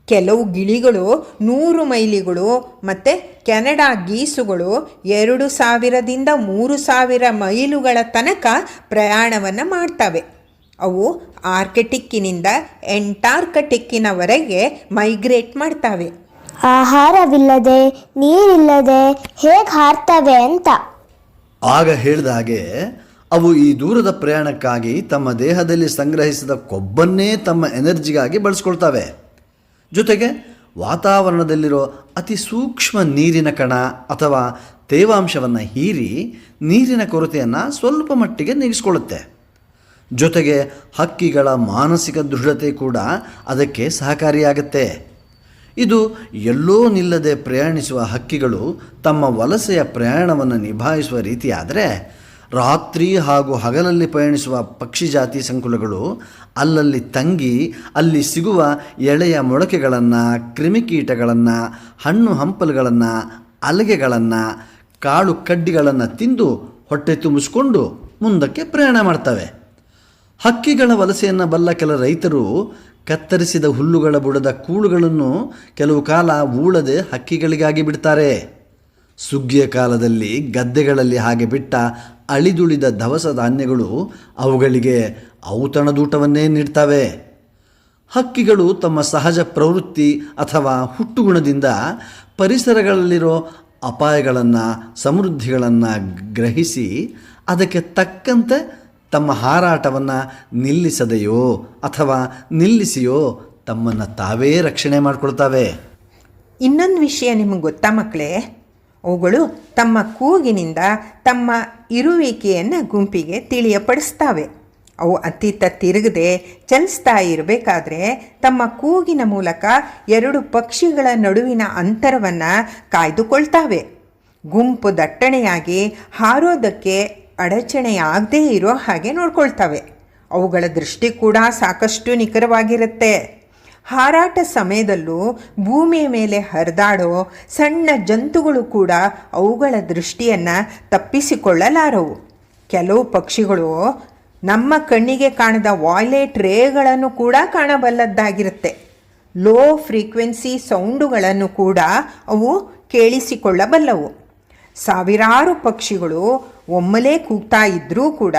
ಕೆಲವು ಗಿಳಿಗಳು, ನೂರು ಮೈಲಿಗಳು ಮತ್ತು ಕೆನಡಾ ಗೀಸುಗಳು ಎರಡು ಸಾವಿರದಿಂದ ಮೂರು ಸಾವಿರ ಮೈಲುಗಳ ತನಕ ಪ್ರಯಾಣವನ್ನು ಮಾಡ್ತವೆ. ಅವು ಆರ್ಕೆಟಿಕ್ಕಿನಿಂದ ಎಂಟಾರ್ಕಟಿಕ್ಕಿನವರೆಗೆ ಮೈಗ್ರೇಟ್ ಮಾಡ್ತವೆ. ಆಹಾರವಿಲ್ಲದೆ, ನೀರಿಲ್ಲದೆ ಹೇಗೆ ಹಾರ್ತವೆ ಅಂತ. ಆಗ ಹೇಳಿದ ಹಾಗೆ, ಅವು ಈ ದೂರದ ಪ್ರಯಾಣಕ್ಕಾಗಿ ತಮ್ಮ ದೇಹದಲ್ಲಿ ಸಂಗ್ರಹಿಸಿದ ಕೊಬ್ಬನ್ನೇ ತಮ್ಮ ಎನರ್ಜಿಗಾಗಿ ಬಳಸ್ಕೊಳ್ತವೆ. ಜೊತೆಗೆ, ವಾತಾವರಣದಲ್ಲಿರೋ ಅತಿ ಸೂಕ್ಷ್ಮ ನೀರಿನ ಕಣ ಅಥವಾ ತೇವಾಂಶವನ್ನು ಹೀರಿ ನೀರಿನ ಕೊರತೆಯನ್ನು ಸ್ವಲ್ಪ ಮಟ್ಟಿಗೆ ನೀಗಿಸ್ಕೊಳ್ಳುತ್ತೆ. ಜೊತೆಗೆ ಹಕ್ಕಿಗಳ ಮಾನಸಿಕ ದೃಢತೆ ಕೂಡ ಅದಕ್ಕೆ ಸಹಕಾರಿಯಾಗುತ್ತೆ. ಇದು ಎಲ್ಲೋ ನಿಲ್ಲದೆ ಪ್ರಯಾಣಿಸುವ ಹಕ್ಕಿಗಳು ತಮ್ಮ ವಲಸೆಯ ಪ್ರಯಾಣವನ್ನು ನಿಭಾಯಿಸುವ ರೀತಿಯಾದರೆ ರಾತ್ರಿ ಹಾಗೂ ಹಗಲಲ್ಲಿ ಪಯಣಿಸುವ ಪಕ್ಷಿ ಜಾತಿ ಸಂಕುಲಗಳು ಅಲ್ಲಲ್ಲಿ ತಂಗಿ, ಅಲ್ಲಿ ಸಿಗುವ ಎಳೆಯ ಮೊಳಕೆಗಳನ್ನು, ಕ್ರಿಮಿಕೀಟಗಳನ್ನು, ಹಣ್ಣು ಹಂಪಲುಗಳನ್ನು, ಅಲಗೆಗಳನ್ನು, ಕಾಳು ಕಡ್ಡಿಗಳನ್ನು ತಿಂದು ಹೊಟ್ಟೆ ತುಂಬಿಸ್ಕೊಂಡು ಮುಂದಕ್ಕೆ ಪ್ರಯಾಣ ಮಾಡ್ತವೆ. ಹಕ್ಕಿಗಳ ವಲಸೆಯನ್ನು ಬಲ್ಲ ಕೆಲ ರೈತರು ಕತ್ತರಿಸಿದ ಹುಲ್ಲುಗಳ ಬುಡದ ಕೂಳುಗಳನ್ನು ಕೆಲವು ಕಾಲ ಊಳದೆ ಹಕ್ಕಿಗಳಿಗಾಗಿ ಬಿಡ್ತಾರೆ. ಸುಗ್ಗಿಯ ಕಾಲದಲ್ಲಿ ಗದ್ದೆಗಳಲ್ಲಿ ಹಾಗೆ ಬಿಟ್ಟ ಅಳಿದುಳಿದ ದವಸ ಧಾನ್ಯಗಳು ಅವುಗಳಿಗೆ ಔತಣದೂಟವನ್ನೇ ನೀಡ್ತವೆ. ಹಕ್ಕಿಗಳು ತಮ್ಮ ಸಹಜ ಪ್ರವೃತ್ತಿ ಅಥವಾ ಹುಟ್ಟುಗುಣದಿಂದ ಪರಿಸರಗಳಲ್ಲಿರೋ ಅಪಾಯಗಳನ್ನು, ಸಮೃದ್ಧಿಗಳನ್ನು ಗ್ರಹಿಸಿ ಅದಕ್ಕೆ ತಕ್ಕಂತೆ ತಮ್ಮ ಹಾರಾಟವನ್ನು ನಿಲ್ಲಿಸದೆಯೋ ಅಥವಾ ನಿಲ್ಲಿಸಿಯೋ ತಮ್ಮನ್ನು ತಾವೇ ರಕ್ಷಣೆ ಮಾಡಿಕೊಳ್ತಾವೆ. ಇನ್ನೊಂದು ವಿಷಯ ನಿಮಗೆ ಗೊತ್ತಾ ಮಕ್ಕಳೇ ಅವುಗಳು ತಮ್ಮ ಕೂಗಿನಿಂದ ತಮ್ಮ ಇರುವಿಕೆಯನ್ನು ಗುಂಪಿಗೆ ತಿಳಿಯಪಡಿಸ್ತಾವೆ. ಅವು ಅತ್ತಿತ್ತ ತಿರುಗದೆ ಚಲಿಸ್ತಾ ಇರಬೇಕಾದ್ರೆ ತಮ್ಮ ಕೂಗಿನ ಮೂಲಕ ಎರಡು ಪಕ್ಷಿಗಳ ನಡುವಿನ ಅಂತರವನ್ನು ಕಾಯ್ದುಕೊಳ್ತಾವೆ. ಗುಂಪು ದಟ್ಟಣೆಯಾಗಿ ಹಾರೋದಕ್ಕೆ ಅಡಚಣೆಯಾಗದೇ ಇರೋ ಹಾಗೆ ನೋಡ್ಕೊಳ್ತವೆ. ಅವುಗಳ ದೃಷ್ಟಿ ಕೂಡ ಸಾಕಷ್ಟು ನಿಖರವಾಗಿರುತ್ತೆ. ಹಾರಾಟ ಸಮಯದಲ್ಲೂ ಭೂಮಿಯ ಮೇಲೆ ಹರಿದಾಡೋ ಸಣ್ಣ ಜಂತುಗಳು ಕೂಡ ಅವುಗಳ ದೃಷ್ಟಿಯನ್ನು ತಪ್ಪಿಸಿಕೊಳ್ಳಲಾರವು. ಕೆಲವು ಪಕ್ಷಿಗಳು ನಮ್ಮ ಕಣ್ಣಿಗೆ ಕಾಣದ ವಾಯ್ಲೆಟ್ ರೇಗಳನ್ನು ಕೂಡ ಕಾಣಬಲ್ಲದ್ದಾಗಿರುತ್ತೆ. ಲೋ ಫ್ರೀಕ್ವೆನ್ಸಿ ಸೌಂಡುಗಳನ್ನು ಕೂಡ ಅವು ಕೇಳಿಸಿಕೊಳ್ಳಬಲ್ಲವು. ಸಾವಿರಾರು ಪಕ್ಷಿಗಳು ಒಮ್ಮೆಲೇ ಕೂಗ್ತಾ ಇದ್ದರೂ ಕೂಡ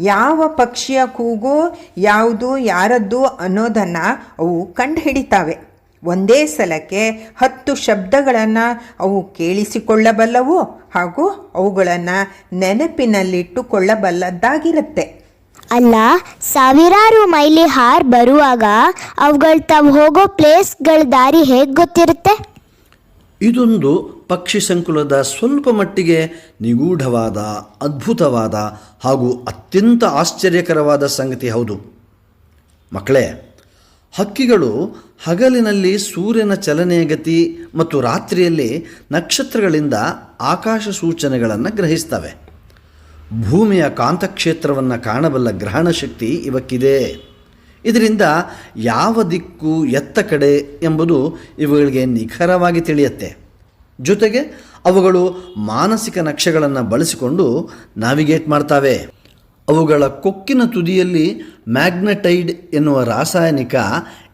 ಯಾವ ಪಕ್ಷಿಯ ಕೂಗು, ಯಾವುದು, ಯಾರದ್ದು ಅನ್ನೋದನ್ನು ಅವು ಕಂಡುಹಿಡಿತಾವೆ. ಒಂದೇ ಸಲಕ್ಕೆ ಹತ್ತು ಶಬ್ದಗಳನ್ನು ಅವು ಕೇಳಿಸಿಕೊಳ್ಳಬಲ್ಲವು ಹಾಗೂ ಅವುಗಳನ್ನು ನೆನಪಿನಲ್ಲಿಟ್ಟುಕೊಳ್ಳಬಲ್ಲದ್ದಾಗಿರುತ್ತೆ. ಅಲ್ಲ, ಸಾವಿರಾರು ಮೈಲಿ ಹಾರ್ ಬರುವಾಗ ಅವುಗಳು ತಾವು ಹೋಗೋ ಪ್ಲೇಸ್ಗಳ ದಾರಿ ಹೇಗೆ ಗೊತ್ತಿರುತ್ತೆ? ಇದೊಂದು ಪಕ್ಷಿ ಸಂಕುಲದ ಸ್ವಲ್ಪ ಮಟ್ಟಿಗೆ ನಿಗೂಢವಾದ, ಅದ್ಭುತವಾದ ಹಾಗೂ ಅತ್ಯಂತ ಆಶ್ಚರ್ಯಕರವಾದ ಸಂಗತಿ ಹೌದು. ಮಕ್ಕಳೇ, ಹಕ್ಕಿಗಳು ಹಗಲಿನಲ್ಲಿ ಸೂರ್ಯನ ಚಲನೆಯ ಗತಿ ಮತ್ತು ರಾತ್ರಿಯಲ್ಲಿ ನಕ್ಷತ್ರಗಳಿಂದ ಆಕಾಶ ಸೂಚನೆಗಳನ್ನು ಗ್ರಹಿಸ್ತವೆ. ಭೂಮಿಯ ಕಾಂತಕ್ಷೇತ್ರವನ್ನು ಕಾಣಬಲ್ಲ ಗ್ರಹಣ ಶಕ್ತಿ ಇವಕ್ಕಿದೆ. ಇದರಿಂದ ಯಾವ ದಿಕ್ಕು ಎತ್ತ ಕಡೆ ಎಂಬುದು ಇವುಗಳಿಗೆ ನಿಖರವಾಗಿ ತಿಳಿಯುತ್ತೆ. ಜೊತೆಗೆ ಅವುಗಳು ಮಾನಸಿಕ ನಕ್ಷೆಗಳನ್ನು ಬಳಸಿಕೊಂಡು ನಾವಿಗೇಟ್ ಮಾಡ್ತವೆ. ಅವುಗಳ ಕೊಕ್ಕಿನ ತುದಿಯಲ್ಲಿ ಮ್ಯಾಗ್ನೆಟೈಡ್ ಎನ್ನುವ ರಾಸಾಯನಿಕ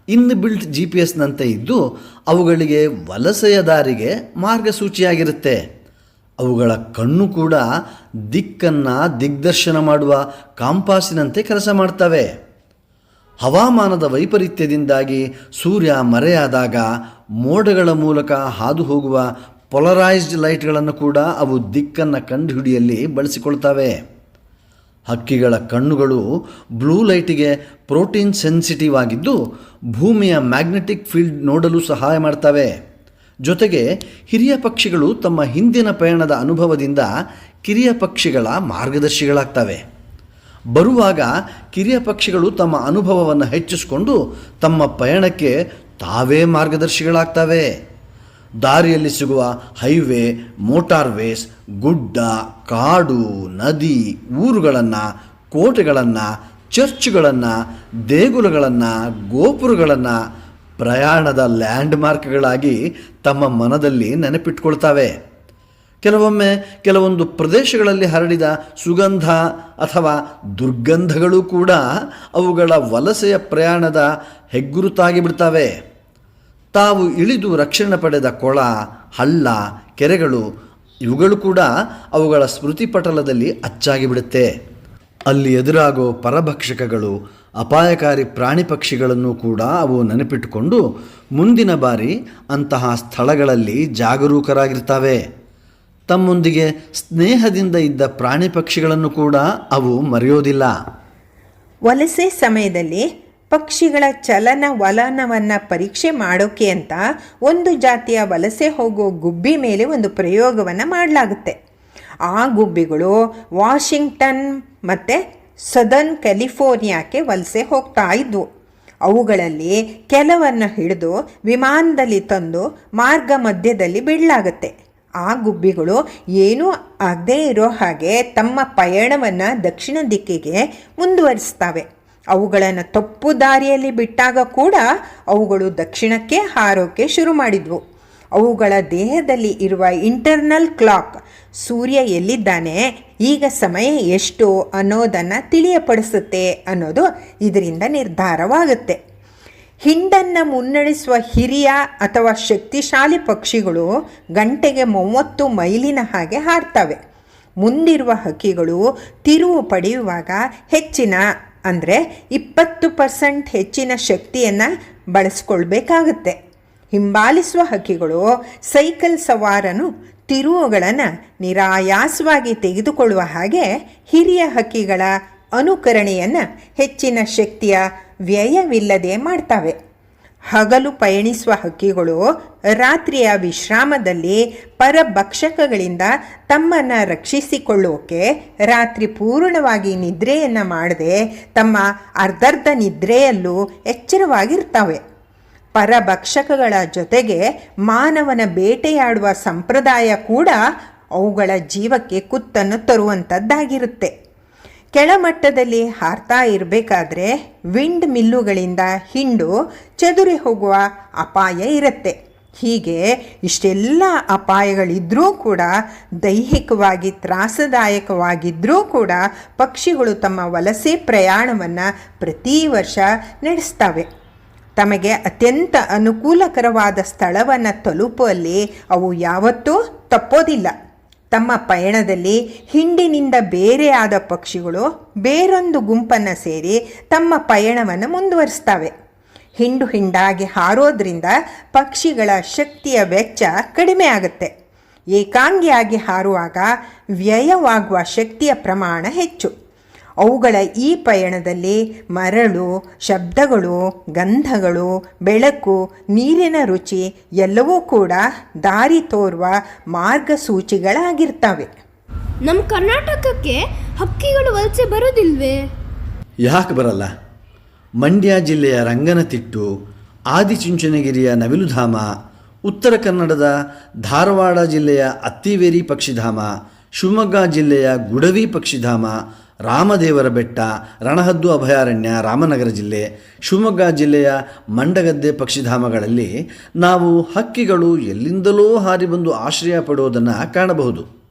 ಇನ್ ಬಿಲ್ಟ್ ಜಿ ಪಿ ಎಸ್ನಂತೆ ಇದ್ದು ಅವುಗಳಿಗೆ ವಲಸೆಯ ದಾರಿಗೆ ಮಾರ್ಗಸೂಚಿಯಾಗಿರುತ್ತೆ. ಅವುಗಳ ಕಣ್ಣು ಕೂಡ ದಿಕ್ಕನ್ನು ದಿಗ್ದರ್ಶನ ಮಾಡುವ ಕಾಂಪಾಸಿನಂತೆ ಕೆಲಸ ಮಾಡ್ತವೆ. ಹವಾಮಾನದ ವೈಪರೀತ್ಯದಿಂದಾಗಿ ಸೂರ್ಯ ಮರೆಯಾದಾಗ ಮೋಡಗಳ ಮೂಲಕ ಹಾದು ಹೋಗುವ ಪೊಲರೈಸ್ಡ್ ಲೈಟ್ಗಳನ್ನು ಕೂಡ ಅವು ದಿಕ್ಕನ್ನು ಕಂಡುಹಿಡಿಯಲ್ಲಿ ಬಳಸಿಕೊಳ್ತವೆ. ಹಕ್ಕಿಗಳ ಕಣ್ಣುಗಳು ಬ್ಲೂ ಲೈಟಿಗೆ ಪ್ರೋಟೀನ್ ಸೆನ್ಸಿಟಿವ್ ಆಗಿದ್ದು ಭೂಮಿಯ ಮ್ಯಾಗ್ನೆಟಿಕ್ ಫೀಲ್ಡ್ ನೋಡಲು ಸಹಾಯ ಮಾಡ್ತವೆ. ಜೊತೆಗೆ ಹಿರಿಯ ಪಕ್ಷಿಗಳು ತಮ್ಮ ಹಿಂದಿನ ಪಯಣದ ಅನುಭವದಿಂದ ಕಿರಿಯ ಪಕ್ಷಿಗಳ ಮಾರ್ಗದರ್ಶಿಗಳಾಗ್ತವೆ. ಬರುವಾಗ ಕಿರಿಯ ಪಕ್ಷಿಗಳು ತಮ್ಮ ಅನುಭವವನ್ನು ಹೆಚ್ಚಿಸಿಕೊಂಡು ತಮ್ಮ ಪಯಣಕ್ಕೆ ತಾವೇ ಮಾರ್ಗದರ್ಶಿಗಳಾಗ್ತವೆ. ದಾರಿಯಲ್ಲಿ ಸಿಗುವ ಹೈವೇ ಮೋಟಾರ್ವೇಸ್ ಗುಡ್ಡ, ಕಾಡು, ನದಿ, ಊರುಗಳನ್ನು, ಕೋಟೆಗಳನ್ನು, ಚರ್ಚ್ಗಳನ್ನು, ದೇಗುಲಗಳನ್ನು, ಗೋಪುರಗಳನ್ನು ಪ್ರಯಾಣದ ಲ್ಯಾಂಡ್ಮಾರ್ಕ್ಗಳಾಗಿ ತಮ್ಮ ಮನದಲ್ಲಿ ನೆನಪಿಟ್ಕೊಳ್ತಾವೆ. ಕೆಲವೊಮ್ಮೆ ಕೆಲವೊಂದು ಪ್ರದೇಶಗಳಲ್ಲಿ ಹರಡಿದ ಸುಗಂಧ ಅಥವಾ ದುರ್ಗಂಧಗಳು ಕೂಡ ಅವುಗಳ ವಲಸೆಯ ಪ್ರಯಾಣದ ಹೆಗ್ಗುರುತಾಗಿ ಬಿಡ್ತವೆ. ತಾವು ಇಳಿದು ರಕ್ಷಣೆ ಪಡೆದ ಕೊಳ, ಹಳ್ಳ, ಕೆರೆಗಳು ಇವುಗಳು ಕೂಡ ಅವುಗಳ ಸ್ಮೃತಿ ಪಟಲದಲ್ಲಿ ಅಚ್ಚಾಗಿ ಬಿಡುತ್ತೆ. ಅಲ್ಲಿ ಎದುರಾಗೋ ಪರಭಕ್ಷಕಗಳು, ಅಪಾಯಕಾರಿ ಪ್ರಾಣಿ ಪಕ್ಷಿಗಳನ್ನು ಕೂಡ ಅವು ನೆನಪಿಟ್ಟುಕೊಂಡು ಮುಂದಿನ ಬಾರಿ ಅಂತಹ ಸ್ಥಳಗಳಲ್ಲಿ ಜಾಗರೂಕರಾಗಿರ್ತವೆ. ತಮ್ಮೊಂದಿಗೆ ಸ್ನೇಹದಿಂದ ಇದ್ದ ಪ್ರಾಣಿ ಪಕ್ಷಿಗಳನ್ನು ಕೂಡ ಅವು ಮರೆಯೋದಿಲ್ಲ. ವಲಸೆ ಸಮಯದಲ್ಲಿ ಪಕ್ಷಿಗಳ ಚಲನ ವಲನವನ್ನು ಪರೀಕ್ಷೆ ಮಾಡೋಕೆ ಅಂತ ಒಂದು ಜಾತಿಯ ವಲಸೆ ಹೋಗೋ ಗುಬ್ಬಿ ಮೇಲೆ ಒಂದು ಪ್ರಯೋಗವನ್ನು ಮಾಡಲಾಗುತ್ತೆ. ಆ ಗುಬ್ಬಿಗಳು ವಾಷಿಂಗ್ಟನ್ ಮತ್ತು ಸದರ್ನ್ ಕ್ಯಾಲಿಫೋರ್ನಿಯಾಕ್ಕೆ ವಲಸೆ ಹೋಗ್ತಾ ಇದ್ವು. ಅವುಗಳಲ್ಲಿ ಕೆಲವನ್ನು ಹಿಡಿದು ವಿಮಾನದಲ್ಲಿ ತಂದು ಮಾರ್ಗ ಮಧ್ಯದಲ್ಲಿ ಬಿಡಲಾಗುತ್ತೆ ಆ ಗುಬ್ಬಿಗಳು ಏನೂ ಆಗದೇ ಇರೋ ಹಾಗೆ ತಮ್ಮ ಪಯಣವನ್ನು ದಕ್ಷಿಣ ದಿಕ್ಕಿಗೆ ಮುಂದುವರಿಸ್ತವೆ ಅವುಗಳನ್ನು ತಪ್ಪು ದಾರಿಯಲ್ಲಿ ಬಿಟ್ಟಾಗ ಕೂಡ ಅವುಗಳು ದಕ್ಷಿಣಕ್ಕೆ ಹಾರೋಕೆ ಶುರು ಮಾಡಿದ್ವು. ಅವುಗಳ ದೇಹದಲ್ಲಿ ಇರುವ ಇಂಟರ್ನಲ್ ಕ್ಲಾಕ್ ಸೂರ್ಯ ಎಲ್ಲಿದ್ದಾನೆ, ಈಗ ಸಮಯ ಎಷ್ಟು ಅನ್ನೋದನ್ನು ತಿಳಿಯಪಡಿಸುತ್ತೆ ಅನ್ನೋದು ಇದರಿಂದ ನಿರ್ಧಾರವಾಗುತ್ತೆ. ಹಿಂಡನ್ನು ಮುನ್ನಡೆಸುವ ಹಿರಿಯ ಅಥವಾ ಶಕ್ತಿಶಾಲಿ ಪಕ್ಷಿಗಳು ಗಂಟೆಗೆ ಮೂವತ್ತು ಮೈಲಿನ ಹಾಗೆ ಹಾರ್ತವೆ ಮುಂದಿರುವ ಹಕ್ಕಿಗಳು ತಿರುವು ಪಡೆಯುವಾಗ ಹೆಚ್ಚಿನ, ಅಂದರೆ ಇಪ್ಪತ್ತು ಪರ್ಸೆಂಟ್ ಹೆಚ್ಚಿನ ಶಕ್ತಿಯನ್ನು ಬಳಸ್ಕೊಳ್ಬೇಕಾಗತ್ತೆ. ಹಿಂಬಾಲಿಸುವ ಹಕ್ಕಿಗಳು ಸೈಕಲ್ ಸವಾರನು ತಿರುವುಗಳನ್ನು ನಿರಾಯಾಸವಾಗಿ ತೆಗೆದುಕೊಳ್ಳುವ ಹಾಗೆ ಹಿರಿಯ ಹಕ್ಕಿಗಳ ಅನುಕರಣೆಯನ್ನು ಹೆಚ್ಚಿನ ಶಕ್ತಿಯ ವ್ಯಯವಿಲ್ಲದೆ ಮಾಡ್ತವೆ. ಹಗಲು ಪಯಣಿಸುವ ಹಕ್ಕಿಗಳು ರಾತ್ರಿಯ ವಿಶ್ರಾಮದಲ್ಲಿ ಪರಭಕ್ಷಕಗಳಿಂದ ತಮ್ಮನ್ನು ರಕ್ಷಿಸಿಕೊಳ್ಳೋಕೆ ರಾತ್ರಿ ಪೂರ್ಣವಾಗಿ ನಿದ್ರೆಯನ್ನು ಮಾಡದೆ ತಮ್ಮ ಅರ್ಧರ್ಧ ನಿದ್ರೆಯಲ್ಲೂ ಎಚ್ಚರವಾಗಿರ್ತವೆ. ಪರಭಕ್ಷಕಗಳ ಜೊತೆಗೆ ಮಾನವನ ಬೇಟೆಯಾಡುವ ಸಂಪ್ರದಾಯ ಕೂಡ ಅವುಗಳ ಜೀವಕ್ಕೆ ಕುತ್ತನ್ನು ತರುವಂಥದ್ದಾಗಿರುತ್ತೆ ಕೆಳಮಟ್ಟದಲ್ಲಿ ಹಾರ್ತಾ ಇರಬೇಕಾದ್ರೆ ವಿಂಡ್ ಮಿಲ್ಲುಗಳಿಂದ ಹಿಂಡು ಚದುರಿ ಹೋಗುವ ಅಪಾಯ ಇರುತ್ತೆ. ಹೀಗೆ ಇಷ್ಟೆಲ್ಲ ಅಪಾಯಗಳಿದ್ದರೂ ಕೂಡ, ದೈಹಿಕವಾಗಿ ತ್ರಾಸದಾಯಕವಾಗಿದ್ದರೂ ಕೂಡ ಪಕ್ಷಿಗಳು ತಮ್ಮ ವಲಸೆ ಪ್ರಯಾಣವನ್ನು ಪ್ರತಿ ವರ್ಷ ನಡೆಸ್ತವೆ. ತಮಗೆ ಅತ್ಯಂತ ಅನುಕೂಲಕರವಾದ ಸ್ಥಳವನ್ನು ತಲುಪುವಲ್ಲಿ ಅವು ಯಾವತ್ತೂ ತಪ್ಪೋದಿಲ್ಲ. ತಮ್ಮ ಪಯಣದಲ್ಲಿ ಹಿಂಡಿನಿಂದ ಬೇರೆಯಾದ ಪಕ್ಷಿಗಳು ಬೇರೊಂದು ಗುಂಪನ್ನು ಸೇರಿ ತಮ್ಮ ಪಯಣವನ್ನು ಮುಂದುವರಿಸ್ತವೆ ಹಿಂಡು ಹಿಂಡಾಗಿ ಹಾರೋದ್ರಿಂದ ಪಕ್ಷಿಗಳ ಶಕ್ತಿಯ ವೆಚ್ಚ ಕಡಿಮೆ ಆಗುತ್ತೆ. ಏಕಾಂಗಿಯಾಗಿ ಹಾರುವಾಗ ವ್ಯಯವಾಗುವ ಶಕ್ತಿಯ ಪ್ರಮಾಣ ಹೆಚ್ಚು. ಅವುಗಳ ಈ ಪಯಣದಲ್ಲಿ ಮರಳು ಶಬ್ದಗಳು ಗಂಧಗಳು ಬೆಳಕು ನೀರಿನ ರುಚಿ ಎಲ್ಲವೂ ಕೂಡ ದಾರಿ ತೋರುವ ಮಾರ್ಗಸೂಚಿಗಳಾಗಿರ್ತವೆ. ನಮ್ಮ ಕರ್ನಾಟಕಕ್ಕೆ ಹಕ್ಕಿಗಳು ವಲಸೆ ಬರೋದಿಲ್ವೇ? ಯಾಕೆ ಬರಲ್ಲ? ಮಂಡ್ಯ ಜಿಲ್ಲೆಯ ರಂಗನತಿಟ್ಟು ಆದಿಚುಂಚನಗಿರಿಯ ನವಿಲುಧಾಮ ಉತ್ತರ ಕನ್ನಡದ ಧಾರವಾಡ ಜಿಲ್ಲೆಯ ಅತ್ತಿವೇರಿ ಪಕ್ಷಿಧಾಮ ಶಿವಮೊಗ್ಗ ಜಿಲ್ಲೆಯ ಗುಡವಿ ಪಕ್ಷಿಧಾಮ ರಾಮದೇವರ ಬೆಟ್ಟ, ರಣಹದ್ದು ಅಭಯಾರಣ್ಯ, ರಾಮನಗರ ಜಿಲ್ಲೆ, ಶಿವಮೊಗ್ಗ ಜಿಲ್ಲೆಯ ಮಂಡಗದ್ದೆ ಪಕ್ಷಿಧಾಮಗಳಲ್ಲಿ ನಾವು ಹಕ್ಕಿಗಳು ಎಲ್ಲಿಂದಲೋ ಹಾರಿ ಬಂದು ಆಶ್ರಯ ಪಡುವುದನ್ನು ಕಾಣಬಹುದು.